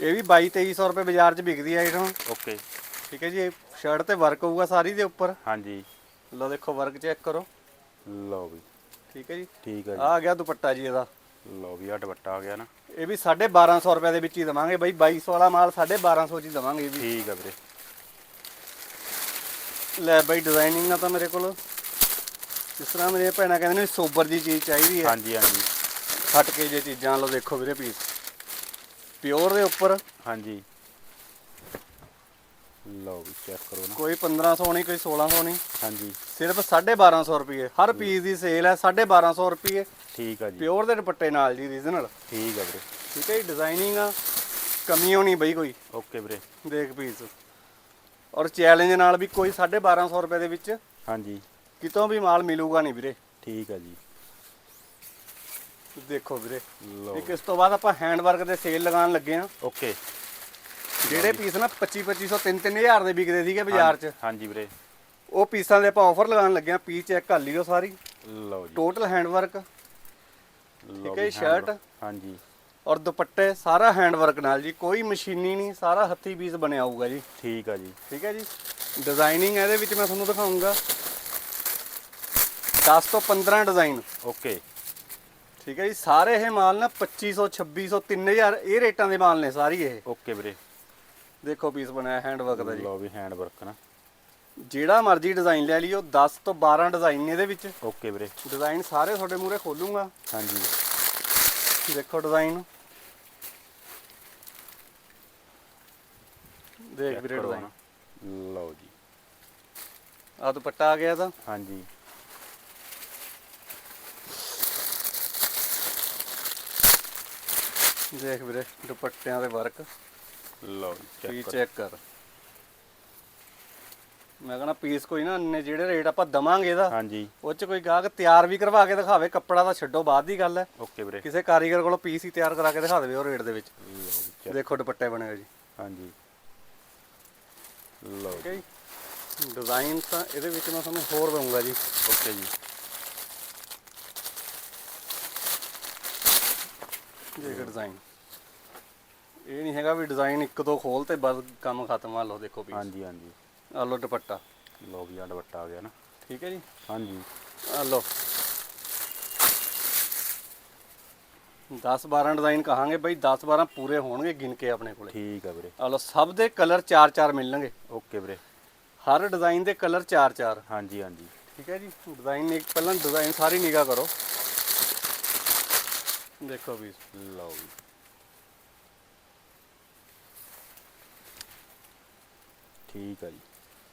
ਇਹ ਵੀ 22 2300 ਰੁਪਏ ਬਾਜ਼ਾਰ 'ਚ ਵਿਕਦੀ ਹੈ ਆਈਟਮ ਓਕੇ। ਠੀਕ ਹੈ ਜੀ ਇਹ ਸ਼ਰਟ ਤੇ ਵਰਕ ਹੋਊਗਾ ਸਾਰੀ ਦੇ ਉੱਪਰ। ਹਾਂਜੀ। ਲਓ ਦੇਖੋ ਵਰਕ ਚੈੱਕ ਕਰੋ। ਲਓ ਵੀ। ਠੀਕ ਹੈ ਜੀ। ਠੀਕ ਆ ਆ ਆ ਗਿਆ ਦੁਪੱਟਾ ਜੀ ਇਹਦਾ। ਜੀ ਲਓ ਵੀ ਆ ਦੁਪੱਟਾ ਆ ਗਿਆ ਨਾ। ਇਹ ਵੀ 1250 ਰੁਪਏ ਦੇ ਵਿੱਚ ਹੀ ਦਵਾਂਗੇ ਬਈ 2200 ਵਾਲਾ ਮਾਲ 1250 ਚ ਹੀ ਦਵਾਂਗੇ ਵੀ। ਠੀਕ ਆ ਵੀਰੇ। ਲੈ ਬਈ ਡਿਜ਼ਾਈਨਿੰਗ ਆ ਤਾਂ ਮੇਰੇ ਕੋਲ। ਜਿਸ ਤਰ੍ਹਾਂ ਮੇਰੇ ਭੈਣਾਂ ਕਹਿੰਦੇ ਨੇ ਸੋਬਰ ਦੀ ਚੀਜ਼ ਚਾਹੀਦੀ ਹੈ। ਹਾਂਜੀ ਹਾਂਜੀ। ਹਟ ਕੇ ਜੇ ਚੀਜ਼ਾਂ ਲਓ ਦੇਖੋ ਵੀਰੇ ਪੀਸ। ਪਿਓਰ ਦੇ ਉੱਪਰ। ਹਾਂਜੀ। ਲਓ ਵੀ ਚੈੱਕ ਕਰੋ ਨਾ। ਕੋਈ 1500 ਨਹੀਂ ਕੋਈ 1600 ਨਹੀਂ। ਹਾਂਜੀ। ਸਿਰਫ 1250 ਰੁਪਏ ਹਰ ਪੀਸ ਦੀ ਸੇਲ ਹੈ 1250 ਰੁਪਏ ਠੀਕ ਆ ਜੀ। ਪਿਓਰ ਦੇ ਦੁਪੱਟੇ ਨਾਲ ਜੀ ਰੀਜਨਲ ਠੀਕ ਆ ਵੀਰੇ। ਠੀਕ ਹੈ ਜੀ ਡਿਜ਼ਾਈਨਿੰਗ ਆ। ਕਮੀ ਹੋਣੀ ਬਈ ਕੋਈ। ਓਕੇ ਵੀਰੇ। ਦੇਖ ਪੀਸ ਔਰ ਚੈਲੰਜ ਨਾਲ ਵੀ ਕੋਈ 1250 ਰੁਪਏ ਦੇ ਵਿੱਚ ਹਾਂਜੀ। ਕਿਤੋਂ ਵੀ ਮਾਲ ਮਿਲੂਗਾ ਨਹੀਂ ਵੀਰੇ। ਠੀਕ ਆ ਜੀ। ਦੇਖੋ ਵੀਰੇ। ਲਓ। ਇੱਕ ਇਸ ਤੋਂ ਬਾਅਦ ਆਪਾਂ ਹੈਂਡ ਵਰਕ ਦੇ ਸੇਲ ਲਗਾਉਣ ਲੱਗੇ ਆ ਓਕੇ। ਜਿਹੜੇ ਪੀਸ ਨਾ 25 2500 3 3000 ਦੇ ਵਿਕਦੇ ਸੀਗੇ ਬਾਜ਼ਾਰ 'ਚ। ਹਾਂਜੀ ਵੀਰੇ। ਉਹ ਪੀਸਾਂ ਦੇ ਆਪਾਂ ਆਫਰ ਲਗਾਉਣ ਲੱਗੇ ਆ ਪੀਸ ਚੈੱਕ ਕਰ ਲਿਓ ਸਾਰੀ। ਲਓ ਜੀ। ਟੋਟਲ ਹੈਂਡ ਵਰਕ ਲਓ ਠੀਕ ਹੈ ਸ਼ਰਟ। ਹਾਂਜੀ। ਔਰ ਦੁਪੱਟੇ ਸਾਰਾ ਹੈਂਡ ਵਰਕ ਨਾਲ ਜੀ। ਕੋਈ ਮਸ਼ੀਨੀ ਨਹੀਂ ਸਾਰਾ ਹੱਥੀ ਪੀਸ ਬਣਿਆ ਹੋਊਗਾ ਜੀ। ਠੀਕ ਆ ਜੀ। ਠੀਕ ਹੈ ਜੀ। ਡਿਜ਼ਾਈਨਿੰਗ ਇਹਦੇ ਵਿੱਚ ਮੈਂ ਤੁਹਾਨੂੰ ਦਿਖਾਉਂਗਾ 10 ਤੋਂ 15 ਡਿਜ਼ਾਈਨ ਓਕੇ। ਠੀਕ ਹੈ ਜੀ। ਸਾਰੇ ਇਹ ਮਾਲ ਨਾ 2500 2600 3000 ਇਹ ਰੇਟਾਂ ਦੇ ਮਾਲ ਨੇ ਸਾਰੀ ਇਹ। ਓਕੇ ਵੀਰੇ। ਦੇਖੋ ਪੀਸ ਬਣਾਇਆ ਹੈਂਡ ਵਰਕ ਦਾ ਜੀ। ਲਓ ਵੀ ਹੈਂਡ ਵਰਕ ਨਾ। ਜਿਹੜਾ ਮਰਜ਼ੀ ਡਿਜ਼ਾਈਨ ਲੈ ਲਿਓ 10 ਤੋਂ 12 ਡਿਜ਼ਾਈਨ ਨੇ ਇਹਦੇ ਵਿੱਚ। ਓਕੇ ਵੀਰੇ। ਡਿਜ਼ਾਈਨ ਸਾਰੇ ਤੁਹਾਡੇ ਮੂਹਰੇ ਖੋਲੂੰਗਾ। ਹਾਂਜੀ। ਦੇਖੋ ਡਿਜ਼ਾਈਨ ਦੇਖ ਵੀਰੇ ਡਿਜ਼ਾਈਨ। ਲਓ ਜੀ। ਆ ਦੁਪੱਟਾ ਆ ਗਿਆ ਤਾਂ। ਹਾਂਜੀ। ਦੇਖ ਵੀਰੇ ਦੁਪੱਟਿਆਂ ਦੇ ਵਰਕ ਲਓ ਚੈੱਕ ਚੈੱਕ ਕਰ। ਮੈਂ ਕਹਣਾ ਪੀਸ ਕੋਈ ਨਾ ਇੰਨੇ ਜਿਹੜੇ ਰੇਟ ਆਪਾਂ ਦਵਾਂਗੇ ਇਹਦਾ ਹਾਂਜੀ। ਉਹ ਚ ਕੋਈ ਗਾਹਕ ਤਿਆਰ ਵੀ ਕਰਵਾ ਕੇ ਦਿਖਾਵੇ ਕੱਪੜਾ ਤਾਂ ਛੱਡੋ ਬਾਅਦ ਦੀ ਗੱਲ ਹੈ। ਓਕੇ ਵੀਰੇ। ਕਿਸੇ ਕਾਰੀਗਰ ਕੋਲੋਂ ਪੀਸ ਹੀ ਤਿਆਰ ਕਰਾ ਕੇ ਦਿਖਾ ਦੇਵੇ ਉਹ ਰੇਟ ਦੇ ਵਿੱਚ। ਲਓ ਜੀ check- ਦੇਖੋ ਦੁਪੱਟੇ ਬਣੇ ਹੋਏ ਜੀ। ਹਾਂਜੀ। ਲਓ ਠੀਕ ਹੈ ਜੀ। ਡਿਜ਼ਾਈਨ ਤਾਂ ਇਹਦੇ ਵਿੱਚ ਮੈਂ ਤੁਹਾਨੂੰ ਹੋਰ ਦਊਂਗਾ ਜੀ। ਓਕੇ ਜੀ। ਦੇਖ ਡਿਜ਼ਾਈਨ ਇਹ ਨਹੀਂ ਹੈਗਾ ਵੀ ਡਿਜ਼ਾਈਨ ਇੱਕ ਦੋ ਖੋਲ ਤੇ ਬਸ ਕੰਮ ਖਤਮ ਆ ਲਓ ਦੇਖੋ ਪੀਸ ਹਾਂਜੀ ਹਾਂਜੀ। ਆ ਲਓ ਦੁਪੱਟਾ। ਲਓ ਵੀ ਆ ਦੁਪੱਟਾ ਆ ਗਿਆ ਨਾ। ਠੀਕ ਹੈ ਜੀ? ਹਾਂਜੀ। ਆ ਲਓ। 10 12 ਡਿਜ਼ਾਈਨ ਕਹਾਂਗੇ ਬਈ 10 12 ਪੂਰੇ ਹੋਣਗੇ ਗਿਣ ਕੇ ਆਪਣੇ ਕੋਲੇ। ਠੀਕ ਆ ਵੀਰੇ। ਆ ਲਓ ਸਭ ਦੇ ਕਲਰ 4-4 ਮਿਲਣਗੇ। ਓਕੇ ਵੀਰੇ। ਹਰ ਡਿਜ਼ਾਈਨ ਦੇ ਕਲਰ 4-4 ਹਾਂਜੀ ਹਾਂਜੀ। ਠੀਕ ਹੈ ਜੀ? ਡਿਜ਼ਾਈਨ ਇੱਕ ਪਹਿਲਾਂ ਡਿਜ਼ਾਈਨ ਸਾਰੀ ਨਿਗਾ ਕਰੋ। ਦੇਖੋ ਵੀ। ਲਓ ਵੀ। ਠੀਕ ਆ ਜੀ।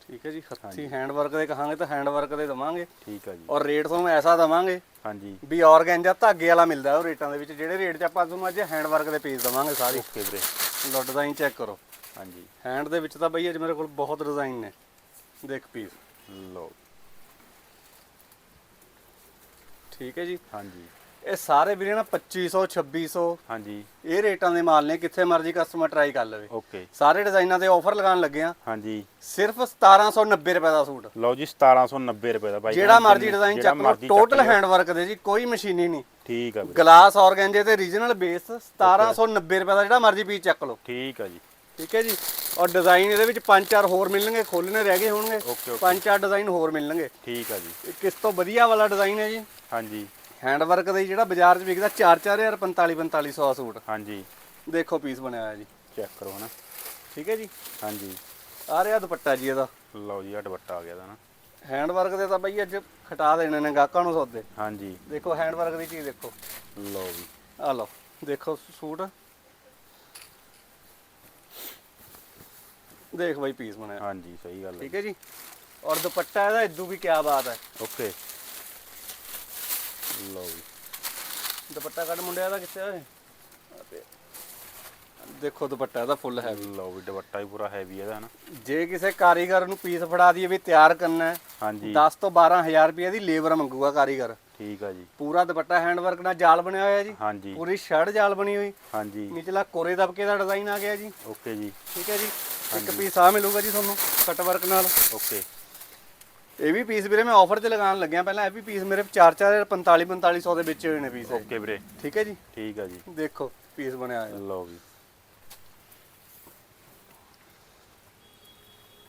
ਠੀਕ ਹੈ ਜੀ ਹੱਥੀ ਹੈਂਡ ਵਰਕ ਦੇ ਕਹਾਂਗੇ ਤਾਂ ਹੈਂਡ ਵਰਕ ਦੇ ਦਵਾਂਗੇ। ਠੀਕ ਆ ਜੀ। ਔਰ ਰੇਟ ਤੁਹਾਨੂੰ ਐਸਾ ਦਵਾਂਗੇ ਹਾਂਜੀ। ਵੀ ਆਰਗੈਂਜਾ ਧਾਗੇ ਵਾਲਾ ਮਿਲਦਾ ਉਹ ਰੇਟਾਂ ਦੇ ਵਿੱਚ ਜਿਹੜੇ ਰੇਟ 'ਚ ਆਪਾਂ ਤੁਹਾਨੂੰ ਅੱਜ ਹੈਂਡ ਵਰਕ ਦੇ ਪੀਸ ਦਵਾਂਗੇ ਸਾਰੇ। ਓਕੇ ਵੀਰੇ। ਲੋ ਡਿਜ਼ਾਈਨ ਚੈੱਕ ਕਰੋ। ਹਾਂਜੀ। ਹੈਂਡ ਦੇ ਵਿੱਚ ਤਾਂ ਬਈ ਅੱਜ ਮੇਰੇ ਕੋਲ ਬਹੁਤ ਡਿਜ਼ਾਈਨ ਨੇ। ਦੇਖ ਪੀਸ ਲਓ। ਠੀਕ ਹੈ ਜੀ। ਹਾਂਜੀ। ਇਹ ਸਾਰੇ ਵੀਰੇ ਨਾ 2500 2600 ਹਾਂਜੀ। ਇਹ ਰੇਟਾਂ ਦੇ ਮਾਲ ਨੇ ਕਿੱਥੇ ਮਰਜ਼ੀ ਕਸਟਮਰ ਟਰਾਈ ਕਰ ਲਵੇ। ਓਕੇ। ਸਾਰੇ ਡਿਜ਼ਾਈਨਾਂ ਤੇ ਆਫਰ ਲਗਾਉਣ ਲੱਗੇ ਆ। ਹਾਂਜੀ। ਸਿਰਫ 1790 ਰੁਪਏ ਦਾ ਸੂਟ। ਲਓ ਜੀ 1790 ਰੁਪਏ ਦਾ ਬਾਈ ਜਿਹੜਾ ਮਰਜ਼ੀ ਡਿਜ਼ਾਈਨ ਚੱਕ ਲਓ। ਟੋਟਲ। ਹੈਂਡ ਵਰਕ ਦੇ ਜੀ ਕੋਈ ਮਸ਼ੀਨੀ ਨਹੀਂ। ਠੀਕ ਆ ਵੀਰੇ। ਗਲਾਸ ਆਰਗੈਂਜੇ ਤੇ ਰੀਜਨਲ ਬੇਸ 1790 ਰੁਪਏ ਦਾ ਜਿਹੜਾ ਮਰਜ਼ੀ ਪੀਸ ਚੱਕ ਲਓ। ਠੀਕ ਆ ਜੀ। ਠੀਕ ਹੈ ਜੀ? ਔਰ ਡਿਜ਼ਾਈਨ ਇਹਦੇ ਵਿੱਚ ਪੰਜ ਚਾਰ ਹੋਰ ਮਿਲਣਗੇ ਖੋਲਣੇ ਰਹਿ ਗਏ ਹੋਣਗੇ। ਪੰਜ ਚਾਰ ਡਿਜ਼ਾਈਨ ਹੋਰ ਮਿਲਣਗੇ। ਠੀਕ ਆ ਜੀ। ਕਿਸ ਤੋਂ ਵਧੀਆ ਵਾਲਾ ਡਿਜ਼ਾਈਨ ਹੈ ਜੀ? ਹਾਂਜੀ। ਹੈਂਡ ਵਰਕ ਦਾ ਜਿਹੜਾ ਬਾਜ਼ਾਰ 'ਚ ਵਿਕਦਾ 4-4000 45-4500 ਦਾ ਸੂਟ। ਹਾਂਜੀ। ਦੇਖੋ ਪੀਸ ਬਣਿਆ ਹੋਇਆ ਜੀ। ਚੈੱਕ ਕਰੋ ਹਨਾ। ਠੀਕ ਹੈ ਜੀ? ਹਾਂਜੀ। ਆ ਰਿਹਾ ਦੁਪੱਟਾ ਜੀ ਇਹਦਾ। ਲਓ ਜੀ ਆ ਦੁਪੱਟਾ ਆ ਗਿਆ ਦਾ ਨਾ। ਹੈਂਡ ਵਰਕ ਦੇ ਤਾਂ ਬਈ ਅੱਜ ਖਟਾ ਦੇਣੇ ਨੇ ਗਾਹਕਾਂ ਨੂੰ ਸੌਦੇ। ਹਾਂਜੀ। ਦੇਖੋ ਹੈਂਡ ਵਰਕ ਦੀ ਚੀਜ਼ ਦੇਖੋ। ਲਓ ਜੀ। ਆ ਲਓ ਦੇਖੋ ਸੂਟ। ਦੇਖ ਬਾਈ ਪੀਸ ਬਣਿਆ। ਹਾਂਜੀ ਸਹੀ ਗੱਲ ਹੈ। ਠੀਕ ਹੈ ਜੀ? ਔਰ ਦੁਪੱਟਾ ਇਹਦਾ ਇਦੂ ਵੀ ਕਿਆ ਬਾਤ ਹੈ। ਓਕੇ ਲਓ ਜੀ। ਦੁਪੱਟਾ ਕੱਢ ਮੁੰਡਿਆ ਦਾ ਕਿੱਥੇ ਓਏ? ਆ ਪਿਆ। ਦੇਖੋ ਦੁਪੱਟਾ ਇਹਦਾ ਫੁੱਲ ਹੈ ਲਓ ਵੀ ਦੁਪੱਟਾ ਵੀ ਪੂਰਾ ਹੈਵੀ ਇਹਦਾ ਹਨਾ? ਜੇ ਕਿਸੇ ਕਾਰੀਗਰ ਨੂੰ ਪੀਸ ਫੜਾ ਦਈਏ ਵੀ ਤਿਆਰ ਕਰਨਾ ਹੈ ਹਾਂਜੀ। 10 ਤੋਂ 12000 ਰੁਪਏ ਦੀ ਲੇਬਰ ਮੰਗੂਗਾ ਕਾਰੀਗਰ। ਠੀਕ ਆ ਜੀ। ਪੂਰਾ ਦੁਪੱਟਾ ਹੈਂਡ ਵਰਕ ਨਾਲ ਜਾਲ ਬਣਿਆ ਹੋਇਆ ਜੀ। ਹਾਂਜੀ। ਪੂਰੀ ਸ਼ਰਟ ਜਾਲ ਬਣੀ ਹੋਈ। ਹਾਂਜੀ। ਨਿਚਲਾ ਕੋਰੇ ਦਬਕੇ ਦਾ ਡਿਜ਼ਾਈਨ ਆ ਗਿਆ ਜੀ। ਓਕੇ ਜੀ। ਠੀਕ ਹੈ ਜੀ। ਇੱਕ ਪੀਸ ਆ ਮਿਲੂਗਾ ਜੀ ਤੁਹਾਨੂੰ ਕੱਟ ਵਰਕ ਨਾਲ। ਓਕੇ। ਇਹ ਵੀ ਪੀਸ ਵੀਰੇ ਮੈਂ ਆਫਰ 'ਚ ਲਗਾਉਣ ਲੱਗਿਆ ਪਹਿਲਾਂ ਇਹ ਵੀ ਪੀਸ ਮੇਰੇ 4 4 45 4500 ਦੇ ਵਿੱਚ ਹੋਏ ਨੇ ਪੀਸ ਓਕੇ ਵੀਰੇ। ਠੀਕ ਹੈ ਜੀ? ਠੀਕ ਆ ਜੀ। ਦੇਖੋ ਪੀਸ ਬਣਿਆ ਹੋਇਆ। ਲਓ ਵੀ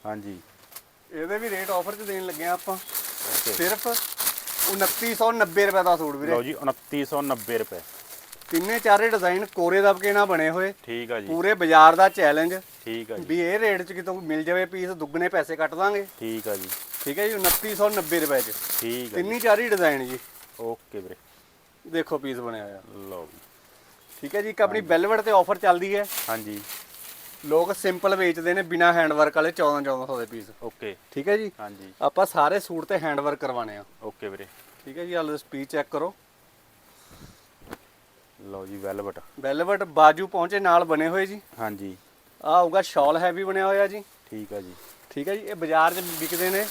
ਹਾਂਜੀ। ਇਹਦੇ ਵੀ ਰੇਟ ਆਫਰ 'ਚ ਦੇਣ ਲੱਗੇ ਆ ਆਪਾਂ ਸਿਰਫ 2990 ਰੁਪਏ ਦਾ ਸੂਟ ਵੀਰੇ। ਲਓ ਜੀ 2990 ਰੁਪਏ। ਤਿੰਨੇ ਚਾਰੇ ਡਿਜ਼ਾਈਨ ਕੋਰੇ ਦਬਕੇ ਨਾਲ ਬਣੇ ਹੋਏ। ਠੀਕ ਆ ਜੀ। ਪੂਰੇ ਬਾਜ਼ਾਰ ਦਾ ਚੈਲੰਜ ਠੀਕ ਆ ਜੀ। ਵੀ ਇਹ ਰੇਟ 'ਚ ਕਿਤੋਂ ਮਿਲ ਜਾਵੇ ਪੀਸ ਦੁੱਗਣੇ ਪੈਸੇ ਕੱਟ ਦਾਂਗੇ। ਠੀਕ ਆ ਜੀ। ਠੀਕ ਹੈ ਜੀ 2990 ਰੁਪਏ 'ਚ। ਠੀਕ ਆ ਜੀ। ਤਿੰਨੀ ਚਾਰੀ ਡਿਜ਼ਾਈਨ ਜੀ। ਓਕੇ ਵੀਰੇ। ਦੇਖੋ ਪੀਸ ਬਣਿਆ ਹੋਇਆ। ਲਓ ਠੀਕ ਹੈ ਜੀ ਇੱਕ ਆਪਣੀ ਵੈਲਵਟ ਤੇ ਆਫਰ ਚੱਲਦੀ ਹੈ। ਹਾਂਜੀ। ਲੋਕ ਸਿੰਪਲ ਵੇਚਦੇ ਨੇ ਬਿਨਾ ਹੈਂਡਵਰਕ ਵਾਲੇ 14 1400 ਦੇ ਪੀਸ ਓਕੇ। ਠੀਕ ਹੈ ਜੀ? ਹਾਂਜੀ। ਆਪਾਂ ਸਾਰੇ ਸੂਟ ਤੇ ਹੈਂਡਵਰਕ ਕਰਵਾਣੇ ਆ। ਓਕੇ ਵੀਰੇ। ਠੀਕ ਹੈ ਜੀ ਆਹ ਸਪੀਚ ਚੈੱਕ ਕਰੋ। ਲਓ ਜੀ ਵੈਲਵਟ ਵੈਲਵਟ ਬਾਜੂ ਪਹੁੰਚੇ ਨਾਲ ਬਣੇ ਹੋਏ ਜੀ। ਹਾਂਜੀ। ਆ ਆਊਗਾ ਸ਼ਾਲ ਹੈਵੀ ਬਣਿਆ ਹੋਇਆ ਜੀ। ਠੀਕ ਆ ਜੀ। ਠੀਕ ਹੈ ਜੀ ਇਹ ਬਾਜ਼ਾਰ 'ਚ ਵਿਕਦੇ ਨੇ।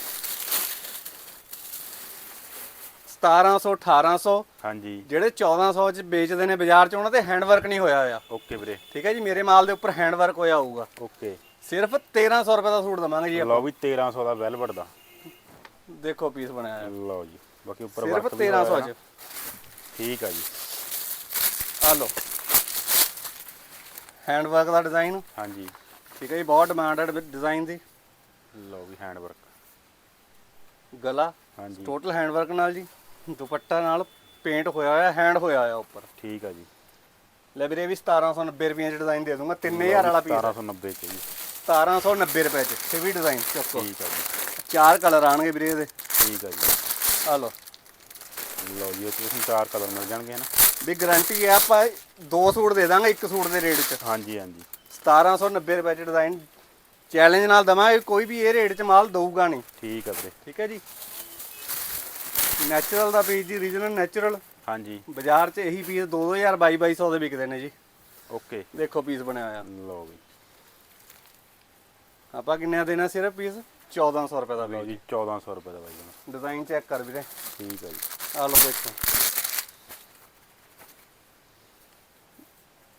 1700 1800 ਹਾਂਜੀ। ਜਿਹੜੇ 1400 'ਚ ਵੇਚਦੇ ਨੇ ਬਾਜ਼ਾਰ 'ਚ ਉਹਨਾਂ ਤੇ ਹੈਂਡਵਰਕ ਨਹੀਂ ਹੋਇਆ ਹੋਇਆ। ਓਕੇ ਵੀਰੇ। ਠੀਕ ਹੈ ਜੀ ਮੇਰੇ ਮਾਲ ਦੇ ਉੱਪਰ ਹੈਂਡਵਰਕ ਹੋਇਆ ਹੋਊਗਾ। ਓਕੇ। ਸਿਰਫ 1300 ਰੁਪਏ ਦਾ ਸੂਟ ਦਵਾਂਗੇ ਜੀ ਆਪਾਂ। ਲਓ ਵੀ 1300 ਦਾ ਵੈਲਵਟ ਦਾ ਦੇਖੋ ਪੀਸ ਬਣਾਇਆ ਹੋਇਆ। ਲਓ ਜੀ ਬਾਕੀ ਉੱਪਰ ਸਿਰਫ work ਵੀ ਹੋਇਆ 1300 ਨਾ। 'ਚ। ਠੀਕ ਆ ਜੀ। ਆ ਲਓ। ਹੈਂਡਵਰਕ ਦਾ ਡਿਜ਼ਾਈਨ ਹਾਂਜੀ। ਠੀਕ ਹੈ ਜੀ ਬਹੁਤ ਡਿਮਾਂਡਡ ਡਿਜ਼ਾਈਨ ਦੀ। ਲਓ ਵੀ ਹੈਂਡ ਵਰਕ ਗਲਾ। ਹਾਂਜੀ। ਟੋਟਲ ਹੈਂਡਵਰਕ ਨਾਲ ਜੀ। ਦੁਪੱਟਾ ਨਾਲ ਪੇਂਟ ਹੋਇਆ ਹੋਇਆ ਹੈਂਡ ਹੋਇਆ ਹੋਇਆ ਉੱਪਰ। ਠੀਕ ਆ ਜੀ। ਲੈ ਵੀਰੇ ਇਹ ਵੀ 1790 ਰੁਪਏ ਚ ਡਿਜ਼ਾਈਨ ਦੇ ਦੂੰਗਾ 3000 ਵਾਲਾ ਪੀਸ 1790 ਚ ਜੀ। 1790 ਰੁਪਏ ਚ ਹੈਵੀ ਡਿਜ਼ਾਈਨ ਚੱਕੋ ਠੀਕ ਆ ਜੀ। ਚਾਰ ਕਲਰ ਆਣਗੇ ਵੀਰੇ ਇਹਦੇ। ਠੀਕ ਆ ਜੀ। ਆ ਲਓ। ਲਓ ਜੀ ਇਹ ਤੁਸੀਂ ਚਾਰ ਕਲਰ ਮਿਲ ਜਾਣਗੇ ਨਾ। ਵੀ ਗਾਰੰਟੀ ਹੈ ਆਪਾਂ ਦੋ ਸੂਟ ਦੇ ਦਾਂਗੇ ਇੱਕ ਸੂਟ ਦੇ ਰੇਟ ਚ। ਹਾਂਜੀ ਹਾਂਜੀ। 1790 ਰੁਪਏ ਚ ਡਿਜ਼ਾਈਨ ਚੈਲੰਜ ਨਾਲ ਦਵਾਂਗੇ ਕੋਈ ਵੀ ਇਹ ਰੇਟ ਚ ਮਾਲ ਦਊਗਾ ਨਹੀਂ। ਠੀਕ ਆ ਵੀਰੇ। ਠੀਕ ਹੈ ਜੀ। ਨੈਚੁਰਲ ਦਾ ਪੀਸ ਜੀ ਰੀਜਨਲ ਨੈਚੁਰਲ ਹਾਂਜੀ। ਬਾਜ਼ਾਰ 'ਚ ਇਹੀ ਪੀਸ 2000 2200 ਦੇ ਵਿਕਦੇ ਨੇ ਜੀ। ਓਕੇ। ਦੇਖੋ ਪੀਸ ਬਣਿਆ ਹੋਇਆ। ਲਓ ਵੀ। ਆਪਾਂ ਕਿੰਨੇ ਦੇਣਾ ਸਿਰਫ ਪੀਸ 1400 ਰੁਪਏ ਦਾ ਲਓ ਜੀ 1400 ਰੁਪਏ ਦਾ ਬਾਈ ਜੀ। ਡਿਜ਼ਾਈਨ ਚੈੱਕ ਕਰ ਵੀਰੇ। ਠੀਕ ਆ ਜੀ। ਆ ਲਓ ਦੇਖੋ।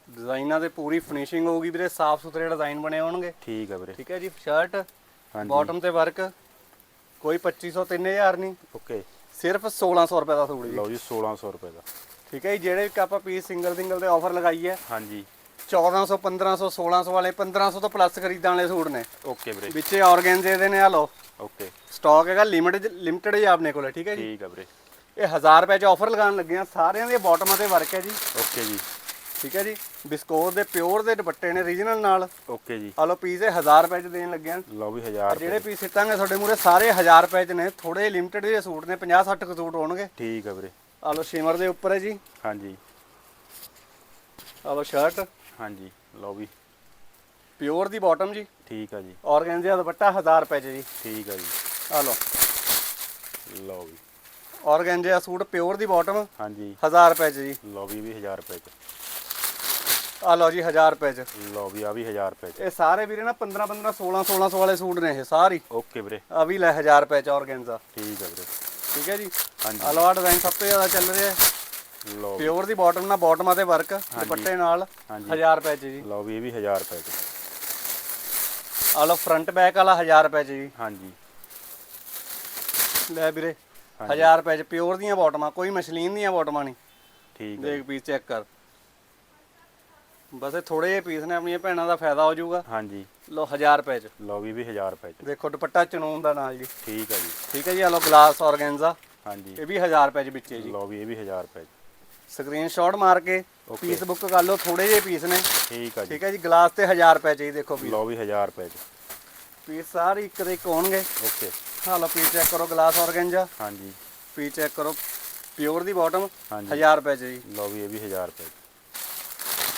ਡਿਜ਼ਾਈਨਾਂ ਤੇ ਪੂਰੀ ਫਿਨਿਸ਼ਿੰਗ ਹੋਊਗੀ ਵੀਰੇ ਸਾਫ਼ ਸੁਥਰੇ ਡਿਜ਼ਾਈਨ ਬਣੇ ਹੋਣਗੇ। ਠੀਕ ਆ ਵੀਰੇ। ਠੀਕ ਹੈ ਜੀ ਸ਼ਰਟ ਹਾਂਜੀ। ਬਾਟਮ ਤੇ ਵਰਕ ਕੋਈ 2500 3000 ਨਹੀਂ। ਓਕੇ। ਸਿਰਫ 1600 ਰੁਪਏ ਦਾ ਸੂਟ ਜੀ। ਲਓ ਜੀ 1600 ਰੁਪਏ ਦਾ। ਠੀਕ ਹੈ ਜੀ ਜਿਹੜੇ ਇੱਕ ਆਪਾਂ ਪੀਸ ਸਿੰਗਲ ਸਿੰਗਲ ਤੇ ਆਫਰ ਲਗਾਈ ਹੈ। ਹਾਂਜੀ। 1400 1500 1600 ਵਾਲੇ 1500 ਤੋਂ ਪਲੱਸ ਖਰੀਦਣ ਵਾਲੇ ਸੂਟ ਨੇ। ਓਕੇ ਵੀਰੇ। ਵਿੱਚੇ ਆਰਗੈਂਜੇ ਦੇ ਨੇ ਆ ਲਓ। ਓਕੇ ਸਟਾਕ ਹੈਗਾ ਲਿਮਿਟਡ ਲਿਮਿਟਡ ਹੀ ਆਪਣੇ ਕੋਲ ਠੀਕ ਹੈ ਜੀ। ਠੀਕ ਆ ਵੀਰੇ। ਇਹ 1000 ਰੁਪਏ ਚ ਆਫਰ ਲਗਾਉਣ ਲੱਗੇ ਆ ਸਾਰਿਆਂ ਦੇ ਬਾਟਮਾਂ ਤੇ ਵਰਕ ਹੈ ਜੀ। ਓਕੇ ਜੀ। ਠੀਕ ਹੈ ਜੀ? ਬਿਸਕੋਰ ਦੇ ਪਿਓਰ ਦੇ ਦੁਪੱਟੇ ਨੇ ਰੀਜਨਲ ਨਾਲ। ਓਕੇ ਜੀ। ਆ ਲਓ ਪੀਸ ਇਹ 1000 ਰੁਪਏ ਚ ਦੇਣ ਲੱਗੇ ਆ ਲਓ ਵੀ 1000 ਜਿਹੜੇ ਪੀਸ ਸਿੱਟਾਂਗੇ ਤੁਹਾਡੇ ਮੂਰੇ ਸਾਰੇ 1000 ਰੁਪਏ ਚ ਨੇ। ਥੋੜੇ ਲਿਮਿਟਡ ਜਿਹੇ ਸੂਟ ਨੇ 50 60 ਕੁ ਸੂਟ ਹੋਣਗੇ। ਠੀਕ ਆ ਵੀਰੇ। ਆ ਲਓ ਸ਼ਿਮਰ ਦੇ ਉੱਪਰ ਹੈ ਜੀ। ਹਾਂਜੀ। ਆ ਲਓ ਸ਼ਰਟ ਹਾਂਜੀ ਲਓ ਵੀ। ਪਿਓਰ ਦੀ ਬਾਟਮ ਜੀ। ਠੀਕ ਆ ਜੀ। ਆਰਗੈਂਜੇ ਦਾ ਦੁਪੱਟਾ 1000 ਰੁਪਏ ਚ ਜੀ। ਠੀਕ ਆ ਜੀ। ਆ ਲਓ। ਲਓ ਵੀ। ਆਰਗੈਂਜੇ ਦਾ ਸੂਟ ਪਿਓਰ ਦੀ ਬਾਟਮ ਹਾਂਜੀ। 1000 ਰੁਪਏ ਚ ਜੀ। ਲਓ ਵੀ ਵੀ 1000 ਰੁਪਏ ਚ। ਆ ਲਓ ਜੀ 1000 ਰੁਪਏ ਚ। ਲਓ ਵੀ ਆ ਵੀ 1000 ਰੁਪਏ ਚ। ਇਹ ਸਾਰੇ ਵੀਰੇ ਨਾ 15 15 16 1600 ਵਾਲੇ ਸੂਟ ਨੇ ਇਹ ਸਾਰੇ। ਓਕੇ ਵੀਰੇ। ਆ ਵੀ ਲੈ 1000 ਰੁਪਏ ਚ ਆਰਗੈਂਜ਼ਾ ਠੀਕ ਆ ਵੀਰੇ। ਠੀਕ ਹੈ ਜੀ? ਹਾਂਜੀ। ਆ ਲਓ ਆਹ ਡਿਜ਼ਾਈਨ ਸਭ ਤੋਂ ਜ਼ਿਆਦਾ ਚੱਲ ਰਿਹਾ ਹੈ। ਲਓ ਪਿਓਰ ਦੀ ਬਾਟਮ ਨਾਲ ਬਾਟਮਾਂ ਤੇ ਵਰਕ ਦੁਪੱਟੇ ਨਾਲ ਹਾਂਜੀ। 1000 ਰੁਪਏ ਚ ਜੀ। ਲਓ ਵੀ ਇਹ ਵੀ 1000 ਰੁਪਏ ਚ। ਆ ਲਓ ਫਰੰਟ ਬੈਕ ਵਾਲਾ 1000 ਰੁਪਏ ਚ ਜੀ। ਹਾਂਜੀ। ਲੈ ਵੀਰੇ ਹਾਂਜੀ। 1000 ਰੁਪਏ ਚ ਪਿਓਰ ਦੀਆਂ ਬਾਟਮਾਂ ਕੋਈ ਮਸ਼ਲੀਨ ਦੀਆਂ ਬਾਟਮਾਂ ਨਹੀਂ। ਠੀਕ ਆ। ਦੇਖ ਪੀਸ ਚੈੱਕ ਕਰ। ਬਸ ਇਹ ਥੋੜੇ ਜਿਹੇ ਪੀਸ ਨੇ ਆਪਣੀਆਂ ਭੈਣਾਂ ਦਾ ਫਾਇਦਾ ਹੋ ਜਾਊਗਾ। ਹਾਂਜੀ। ਲਓ 1000 ਰੁਪਏ ਚ। ਲਓ ਵੀ ਵੀ 1000 ਰੁਪਏ ਚ। ਦੇਖੋ ਦੁਪੱਟਾ ਚਨੂਨ ਦਾ ਨਾਲ ਜੀ। ਠੀਕ ਆ ਜੀ। ਠੀਕ ਹੈ ਜੀ ਆ ਲਓ ਗਲਾਸ ਆਰਗੈਂਜ਼ਾ ਹਾਂਜੀ। ਇਹ ਵੀ 1000 ਰੁਪਏ ਚ ਵਿੱਚੇ ਜੀ। ਲਓ ਵੀ ਇਹ ਵੀ 1000 ਰੁਪਏ ਚ। ਸਕਰੀਨਸ਼ਾਟ ਮਾਰ ਕੇ. ਪੀਸ ਬੁੱਕ ਕਰ ਲਓ ਥੋੜੇ ਜਿਹੇ ਪੀਸ ਨੇ। ਠੀਕ ਆ ਜੀ। ਠੀਕ ਹੈ ਜੀ ਗਲਾਸ ਤੇ 1000 ਰੁਪਏ ਚ ਹੀ ਦੇਖੋ ਪੀਸ ਲਓ ਵੀ 1000 ਰੁਪਏ ਚ। ਪੀਸ ਸਾਰੇ ਇੱਕ ਦੇ ਇੱਕ ਹੋਣਗੇ। ਓਕੇ ਹਾਂ ਲਓ ਪੀਸ ਚੈੱਕ ਕਰੋ ਗਲਾਸ ਆਰਗੈਂਜਾ ਹਾਂਜੀ। ਪੀਸ ਚੈੱਕ ਕਰੋ ਪਿਓਰ ਦੀ ਬਾਟਮ ਹਾਂਜੀ। 1000 ਰੁਪਏ ਚ ਜੀ। ਲਓ ਵੀ ਇਹ ਵੀ 1000 ਰੁਪਏ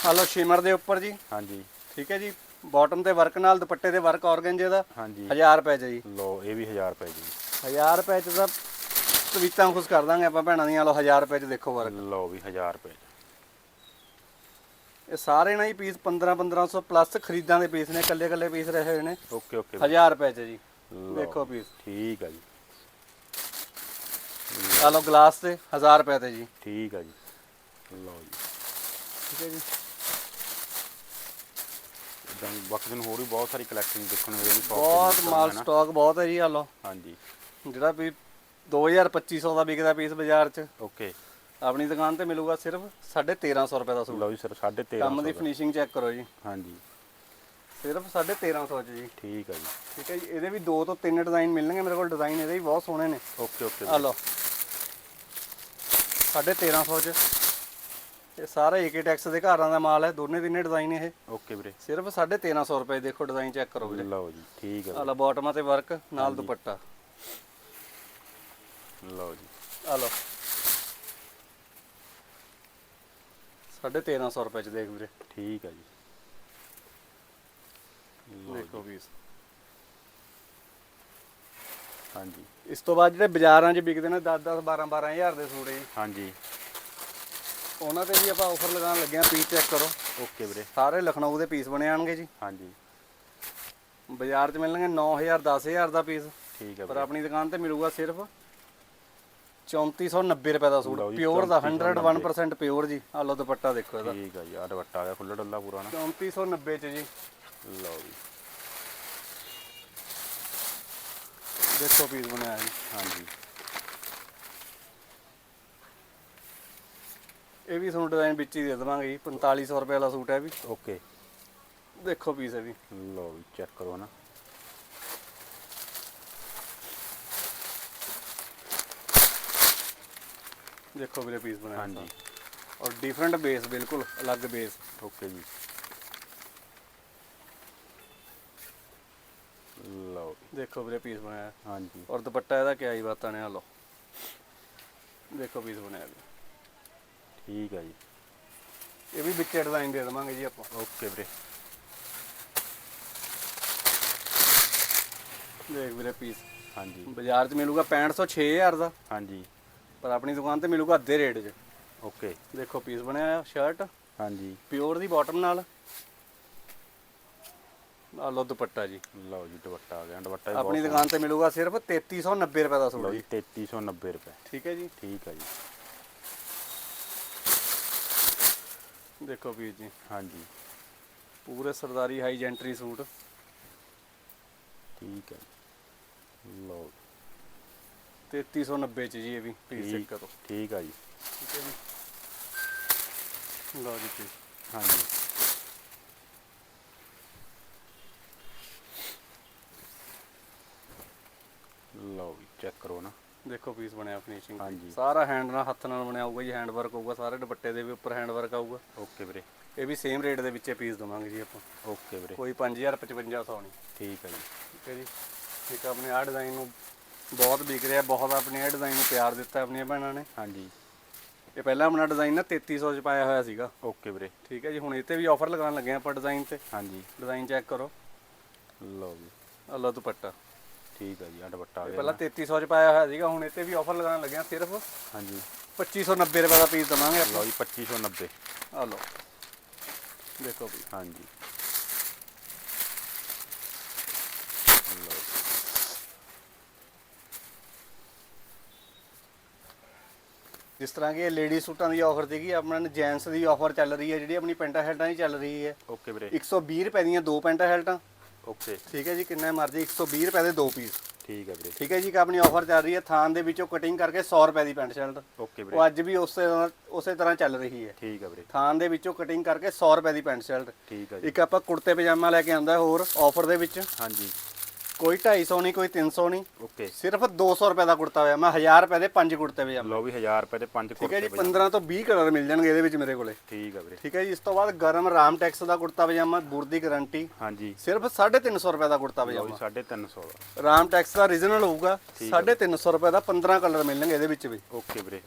ਹਾਂ ਲਓ ਸ਼ਿਮਰ ਦੇ ਉੱਪਰ ਜੀ। ਹਾਂਜੀ। ਠੀਕ ਹੈ ਜੀ। ਬਾਟਮ ਤੇ ਵਰਕ ਨਾਲ ਦੁਪੱਟੇ ਦੇ ਵਰਕ ਆਰਗੈਂਜੇ ਦਾ ਹਾਂਜੀ। 1000 ਰੁਪਏ ਚ ਜੀ। ਲਓ ਇਹ ਵੀ 1000 ਰੁਪਏ ਜੀ। 1000 ਰੁਪਏ ਚ ਤਾਂ ਤਵੀਤਾਂ ਖੁਸ਼ ਕਰ ਦਾਂਗੇ ਆਪਾਂ ਭੈਣਾਂ ਦੀਆਂ। ਲਓ 1000 ਰੁਪਏ ਚ ਦੇਖੋ ਵਰਕ ਲਓ ਵੀ 1000 ਰੁਪਏ। ਇਹ ਸਾਰੇ ਨਾ ਹੀ ਪੀਸ 15 1500 ਪਲੱਸ ਖਰੀਦਾਂ ਦੇ ਪੀਸ ਨੇ ਕੱਲੇ ਕੱਲੇ ਪੀਸ ਰਹੇ ਹੋਏ ਨੇ। Okay okay. ਵੀਰੇ। 1000 ਰੁਪਏ ਚ ਜੀ। ਦੇਖੋ ਪੀਸ ਠੀਕ ਆ ਜੀ। ਆ ਲਓ ਗਲਾਸ ਤੇ 1000 ਰੁਪਏ ਤੇ ਜੀ। ਠੀਕ ਆ ਜੀ। ਲਓ ਜੀ। ਠੀਕ ਹੈ ਜੀ। ਇਦਾਂ ਹੀ ਬਾਕੀ ਤੁਹਾਨੂੰ ਹੋਰ ਵੀ ਬਹੁਤ ਸਾਰੀ ਕਲੈਕਸ਼ਨ ਦੇਖਣ ਨੂੰ ਮਿਲੇਗੀ ਬਹੁਤ ਮਾਲ। ਸਟਾਕ ਬਹੁਤ ਹੈ ਜੀ ਆ ਲਓ। ਹਾਂਜੀ। ਜਿਹੜਾ ਵੀ 2200 ਦਾ ਵਿਕਦਾ ਪੀਸ ਬਾਜ਼ਾਰ 'ਚ ਓਕੇ ਆਪਣੀ ਦੁਕਾਨ ਤੇ ਮਿਲੂਗਾ ਸਿਰਫ 1350 ਰੁਪਏ ਦਾ ਸੂਟ। ਲਓ ਜੀ ਸਰ 1350 ਕੰਮ ਦੀ ਫਿਨਿਸ਼ਿੰਗ ਚੈੱਕ ਕਰੋ ਜੀ। ਹਾਂਜੀ। ਸਿਰਫ 1350 ਚ ਜੀ। ਠੀਕ ਹੈ ਜੀ। ਠੀਕ ਹੈ ਜੀ ਇਹਦੇ ਵੀ ਦੋ ਤੋਂ ਤਿੰਨ ਡਿਜ਼ਾਈਨ ਮਿਲਣਗੇ ਮੇਰੇ ਕੋਲ ਡਿਜ਼ਾਈਨ ਇਹਦੇ ਵੀ ਬਹੁਤ ਸੋਹਣੇ ਨੇ। ਓਕੇ ਓਕੇ ਆ ਲਓ। 1350 ਚ। ਇਹ ਸਾਰਾ ਏਕੇ ਟੈਕਸ ਦੇ ਘਰਾਂ ਦਾ ਮਾਲ ਹੈ ਦੋਨੇ ਤਿੰਨੇ ਡਿਜ਼ਾਈਨ ਇਹ। ਓਕੇ ਵੀਰੇ। ਸਿਰਫ 1350 ਰੁਪਏ ਦੇਖੋ ਡਿਜ਼ਾਈਨ ਚੈੱਕ ਕਰੋ ਵੀਰੇ ਲਓ ਜੀ ਠੀਕ ਹੈ ਆ ਲਓ ਬਾਟਮਾਂ ਤੇ ਵਰਕ ਨਾਲ ਦੁਪੱਟਾ। ਲਓ ਜੀ। ਆ ਲਓ। 1350 ਰੁਪਏ ਚ ਦੇਖ ਵੀਰੇ। ਠੀਕ ਹੈ ਜੀ, ਦੇਖੋ ਪੀਸ ਹਾਂਜੀ। ਇਸ ਤੋਂ ਬਾਅਦ ਜਿਹੜੇ ਬਾਜ਼ਾਰਾਂ 'ਚ ਵਿਕਦੇ ਨੇ 10 10 12 12000 ਦੇ ਸੂਟ ਜੀ ਹਾਂਜੀ। ਉਹਨਾਂ ਤੇ ਵੀ ਆਪਾਂ ਆਫਰ ਲਗਾਉਣ ਲੱਗੇ ਆ ਪੀਸ ਚੈੱਕ ਕਰੋ। ਓਕੇ ਵੀਰੇ। ਸਾਰੇ ਲਖਨਊ ਦੇ ਪੀਸ ਬਣੇ ਆਣਗੇ ਜੀ। ਹਾਂਜੀ। ਬਾਜ਼ਾਰ 'ਚ ਮਿਲਣਗੇ 9000 10000 ਦਾ ਪੀਸ ਠੀਕ ਹੈ ਪਰ ਆਪਣੀ ਦੁਕਾਨ ਤੇ ਮਿਲੂਗਾ ਸਿਰਫ 3490 ਰੁਪਏ ਦਾ ਸੂਟ। ਲਓ ਜੀ, ਪਿਓਰ ਦਾ 3490 101% ਪਿਓਰ ਜੀ। ਆ ਲਓ ਦੁਪੱਟਾ ਦੇਖੋ ਇਹਦਾ। ਠੀਕ ਹੈ ਜੀ ਆ ਦੁਪੱਟਾ ਆ ਗਿਆ ਖੁੱਲਾ ਡੱਲਾ ਪੂਰਾ ਨਾ। 3490 ਚ ਜੀ। ਲਓ ਜੀ। ਦੇਖੋ ਪੀਸ ਬਣਿਆ ਜੀ। ਹਾਂਜੀ। ਇਹ ਵੀ ਤੁਹਾਨੂੰ ਡਿਜ਼ਾਈਨ ਵਿੱਚ ਹੀ ਦੇ ਦੇਵਾਂਗੇ ਜੀ 4500 ਰੁਪਏ ਵਾਲਾ ਸੂਟ ਹੈ ਵੀ। ਓਕੇ। ਦੇਖੋ ਪੀਸ ਇਹ ਵੀ। ਲਓ ਜੀ ਚੈੱਕ ਕਰੋ ਨਾ। ਦੇਖੋ ਵੀਰੇ ਪੀਸ ਬਣਿਆ ਹਾਂਜੀ। ਔਰ ਡਿਫਰੈਂਟ ਬੇਸ ਬਿਲਕੁਲ ਅਲੱਗ ਬੇਸ ਓਕੇ ਜੀ। ਲਓ ਦੇਖੋ ਵੀਰੇ ਪੀਸ ਬਣਾਇਆ ਹਾਂਜੀ। ਔਰ ਦੁਪੱਟਾ ਇਹਦਾ ਕਿਆ ਹੀ ਬਾਤਾਂ ਨੇ ਆ ਲਓ। ਦੇਖੋ ਪੀਸ ਬਣਿਆ ਜੀ ਠੀਕ ਹੈ ਜੀ। ਇਹ ਵੀ ਵਿੱਚ ਡਿਜ਼ਾਈਨ ਦੇ ਦੇਵਾਂਗੇ ਜੀ ਆਪਾਂ। ਓਕੇ ਵੀਰੇ। ਦੇਖ ਵੀਰੇ ਪੀਸ ਹਾਂਜੀ। ਬਾਜ਼ਾਰ 'ਚ ਮਿਲੂਗਾ 6500 6000 ਦਾ। ਹਾਂਜੀ। ਪਰ ਆਪਣੀ ਦੁਕਾਨ ਤੇ ਮਿਲੂਗਾ ਅੱਧੇ ਰੇਟ 'ਚ। ਓਕੇ। ਦੇਖੋ ਪੀਸ ਬਣਿਆ ਆ ਸ਼ਰਟ ਹਾਂਜੀ। ਪਿਓਰ ਦੀ ਬਾਟਮ ਨਾਲ। ਆ ਲਓ ਦੁਪੱਟਾ ਜੀ। ਲਓ ਜੀ ਦੁਪੱਟਾ ਆ ਗਿਆ। ਦੁਪੱਟਾ ਵੀ ਆਪਣੀ ਦੁਕਾਨ ਤੇ ਮਿਲੂਗਾ ਸਿਰਫ 3390 ਰੁਪਏ ਦਾ ਸੂਟ ਲਓ ਜੀ। ਜੀ 3390 ਰੁਪਏ। ਠੀਕ ਹੈ ਜੀ। ਠੀਕ ਹੈ ਜੀ। ਦੇਖੋ ਵੀਰ ਜੀ ਹਾਂਜੀ। ਪੂਰੇ ਸਰਦਾਰੀ ਹਾਈ ਜੈਂਟਰੀ ਸੂਟ। ਠੀਕ ਹੈ। ਲਓ। 3390 ਚ ਜੀ ਇਹ ਵੀ ਪੀਸ ਠੀਕ ਕਰੋ ਠੀਕ ਹੈ ਜੀ। ਠੀਕ ਹੈ ਜੀ। ਲਓ ਜੀ ਪੀਸ। ਹਾਂਜੀ। ਲਓ ਚੈੱਕ ਕਰੋ ਨਾ। ਦੇਖੋ ਪੀਸ ਬਣਿਆ ਫਿਨਿਸ਼ਿੰਗ ਹਾਂਜੀ। ਸਾਰਾ ਹੈਂਡ ਨਾਲ ਹੱਥ ਨਾਲ ਬਣਿਆ ਹੋਊਗਾ ਜੀ ਹੈਂਡ ਵਰਕ ਹੋਊਗਾ ਸਾਰੇ ਦੁਪੱਟੇ ਦੇ ਵੀ ਉੱਪਰ ਹੈਂਡ ਵਰਕ ਆਊਗਾ। ਓਕੇ ਵੀਰੇ। ਇਹ ਵੀ ਸੇਮ ਰੇਟ ਦੇ ਵਿੱਚ ਪੀਸ ਦਵਾਂਗੇ ਜੀ ਆਪਾਂ। ਓਕੇ ਵੀਰੇ। ਕੋਈ 5000 5500 ਨਹੀਂ। ਠੀਕ ਹੈ ਜੀ। ਠੀਕ ਹੈ ਜੀ। ਇੱਕ ਆਪਣੇ ਆਹ ਡਿਜ਼ਾਈਨ ਨੂੰ ਬਹੁਤ ਵਿਕ ਰਿਹਾ ਬਹੁਤ ਆਪਣੇ ਆਹ ਡਿਜ਼ਾਈਨ ਨੂੰ ਪਿਆਰ ਦਿੱਤਾ ਆਪਣੀਆਂ ਭੈਣਾਂ ਨੇ। ਹਾਂਜੀ। ਇਹ ਪਹਿਲਾਂ ਆਪਣਾ ਡਿਜ਼ਾਈਨ ਨਾ 3300 ਚ ਪਾਇਆ ਹੋਇਆ ਸੀਗਾ। ਓਕੇ ਵੀਰੇ। ਠੀਕ ਹੈ ਜੀ ਹੁਣ ਇਹ ਤੇ ਵੀ ਆਫਰ ਲਗਾਉਣ ਲੱਗੇ ਆਪਾਂ ਡਿਜ਼ਾਈਨ ਤੇ। ਹਾਂਜੀ। ਡਿਜ਼ਾਈਨ ਚੈੱਕ ਕਰੋ। ਲਓ ਜੀ। ਲਓ ਦੁਪੱਟਾ। ਠੀਕ ਹੈ ਜੀ ਆ ਦੁਪੱਟਾ ਆ ਇਹ ਗਿਆ ਪਹਿਲਾਂ 3300 ਚ ਪਾਇਆ ਹੋਇਆ ਸੀਗਾ ਹੁਣ ਇਹ ਤੇ ਵੀ ਆਫਰ ਲਗਾਉਣ ਲੱਗੇ ਆ ਸਿਰਫ। ਹਾਂਜੀ। 2590 ਰੁਪਏ ਦਾ ਪੀਸ ਦਵਾਂਗੇ ਆਪਾਂ। ਲਓ ਜੀ 2590 ਆ ਲਓ। ਦੇਖੋ ਵੀ। ਹਾਂਜੀ। ਲਓ। ਜੀ। ਜਿਸ ਤਰ੍ਹਾਂ ਕਿ ਇਹ ਲੇਡੀ ਸੂਟਾਂ ਦੀ ਆਫਰ ਸੀਗੀ ਆਪਣਾ ਜੈਂਟਸ ਦੀ ਆਫਰ ਚੱਲ ਰਹੀ ਹੈ ਜਿਹੜੀ ਆਪਣੀ ਪੈਂਟਾਂ ਸ਼ਰਟਾਂ ਦੀ ਚੱਲ ਰਹੀ ਹੈ। ਓਕੇ ਵੀਰੇ। 120 ਰੁਪਏ ਦੀਆਂ ਦੋ ਪੈਂਟਾਂ ਸ਼ਰਟਾਂ ਓਕੇ ਠੀਕ ਹੈ ਜੀ ਕਿੰਨਾ ਮਰਜ਼ੀ 120 ਰੁਪਏ ਦੇ ਦੋ ਪੀਸ ਠੀਕ ਹੈ ਵੀਰੇ। ਠੀਕ ਹੈ ਜੀ ਕਿ ਆਪਣੀ ਆਫਰ ਚੱਲ ਰਹੀ ਹੈ ਥਾਨ ਦੇ ਵਿੱਚੋਂ ਕਟਿੰਗ ਕਰਕੇ 100 ਰੁਪਏ ਦੀ ਪੈਂਟ ਸ਼ਰਟ ਓਕੇ ਵੀਰੇ। ਉਹ ਅੱਜ ਵੀ ਉਸੇ ਉਸੇ ਤਰ੍ਹਾਂ ਚੱਲ ਰਹੀ ਹੈ। ਠੀਕ ਹੈ ਵੀਰੇ। ਥਾਨ ਦੇ ਵਿੱਚੋਂ ਕਟਿੰਗ ਕਰਕੇ 100 ਰੁਪਏ ਦੀ ਪੈਂਟ ਸ਼ਰਟ ਠੀਕ ਹੈ ਜੀ। ਇੱਕ ਆਪਾਂ ਕੁੜਤੇ ਪਜਾਮਾ ਲੈ ਕੇ ਆਂਦਾ ਹੋਰ ਆਫਰ ਦੇ ਵਿੱਚ। ਹਾਂਜੀ। ਕੋਈ 250 ਨਹੀਂ ਕੋਈ 300 ਨਹੀਂ। ਓਕੇ। ਸਿਰਫ 200 ਰੁਪਏ ਦਾ ਕੁੜਤਾ ਪਜਾਮਾ 1000 ਰੁਪਏ ਦੇ ਪੰਜ ਕੁੜਤੇ ਪਜਾਮੇ। ਲਓ ਵੀ 1000 ਰੁਪਏ ਦੇ ਪੰਜ ਠੀਕ ਹੈ ਕੁੜਤੇ ਜੀ ਪਜਾਮੇ। 15 ਤੋਂ 20 ਕਲਰ ਮਿਲ ਜਾਣਗੇ ਇਹਦੇ ਵਿੱਚ ਮੇਰੇ ਕੋਲੇ। ਠੀਕ ਹੈ ਵੀਰੇ। ਠੀਕ ਹੈ ਜੀ ਇਸ ਤੋਂ ਬਾਅਦ ਗਰਮ ਰਾਮ ਟੈਕਸ ਦਾ ਕੁੜਤਾ ਪਜਾਮਾ ਬੁਰ ਦੀ ਗਾਰੰਟੀ। ਹਾਂਜੀ। ਸਿਰਫ 350 ਰੁਪਏ ਦਾ ਕੁੜਤਾ ਲਓ ਜੀ ਪਜਾਮਾ। 350 ਦਾ। ਰਾਮ ਟੈਕਸ ਦਾ ਰੀਜਨਲ ਹੋਊਗਾ। 350 ਰੁਪਏ ਦਾ 15 ਕਲਰ ਮਿਲਣਗੇ ਇਹਦੇ ਵਿੱਚ ਵੀ। ਓਕੇ ਵੀਰੇ।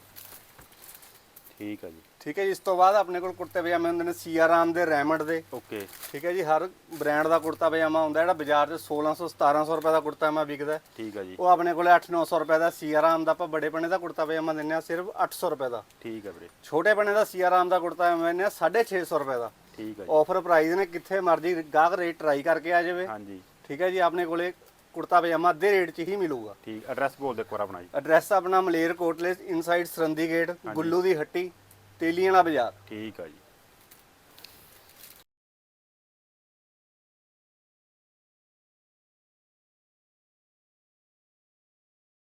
ਠੀਕ ਹੈ ਜੀ। ਠੀਕ ਹੈ ਜੀ ਇਸ ਤੋਂ ਬਾਅਦ ਆਪਣੇ ਕੋਲ ਕੁੜਤੇ ਪਜਾਮੇ ਹੁੰਦੇ ਨੇ ਸੀਆਰਾਮ ਦੇ ਰੈਮੰਡ ਦੇ। ਓਕੇ। ਠੀਕ ਹੈ ਜੀ ਹਰ ਬ੍ਰਾਂਡ ਦਾ ਕੁੜਤਾ ਪਜਾਮਾ ਹੁੰਦਾ ਜਿਹੜਾ ਬਾਜ਼ਾਰ 'ਚ 1600 1700 ਰੁਪਏ ਦਾ ਕੁੜਤਾ ਪਜਾਮਾ ਵਿਕਦਾ। ਠੀਕ ਹੈ ਜੀ। ਉਹ ਆਪਣੇ ਕੋਲੇ 8-900 ਰੁਪਏ ਦਾ ਸੀਆਰਾਮ ਦਾ ਆਪਾਂ ਬੜੇ ਪਣੇ ਦਾ ਕੁੜਤਾ ਪਜਾਮਾ ਦਿੰਨੇ ਆ ਸਿਰਫ 800 ਰੁਪਏ ਦਾ। ਠੀਕ ਹੈ ਵੀਰੇ। ਛੋਟੇ ਪਣੇ ਦਾ ਸੀਆਰਾਮ ਦਾ ਕੁੜਤਾ ਪਜਾਮਾ ਦਿੰਨੇ ਆ 650 ਰੁਪਏ ਦਾ। ਠੀਕ ਹੈ ਜੀ। ਆਫਰ ਪ੍ਰਾਈਸ ਨੇ ਕਿੱਥੇ ਮਰਜ਼ੀ ਗਾਹਕ ਰੇਟ ਟਰਾਈ ਕਰਕੇ ਆ ਜਾਵੇ। ਹਾਂਜੀ। ਠੀਕ ਹੈ ਜੀ ਆਪਣੇ ਕੋਲੇ ਕੁੜਤਾ ਪਜਾਮਾ ਅੱਧੇ ਰੇਟ 'ਚ ਹੀ ਮਿਲੂਗਾ। ਠੀਕ ਐਡਰੈਸ ਬੋਲ ਦੇ ਇੱਕ ਵਾਰ ਆਪਣਾ ਜੀ। ਐਡਰੈਸ ਆਪਣਾ ਮਲੇਰ ਕੋਟਲੇ ਇਨਸਾਈਡ ਸਰੰਦੀ ਗੇਟ ਗੁੱਲੂ ਦੀ ਹੱਟੀ ਤੇਲੀਆਂ ਵਾਲਾ ਬਾਜ਼ਾਰ। ਠੀਕ ਆ ਜੀ।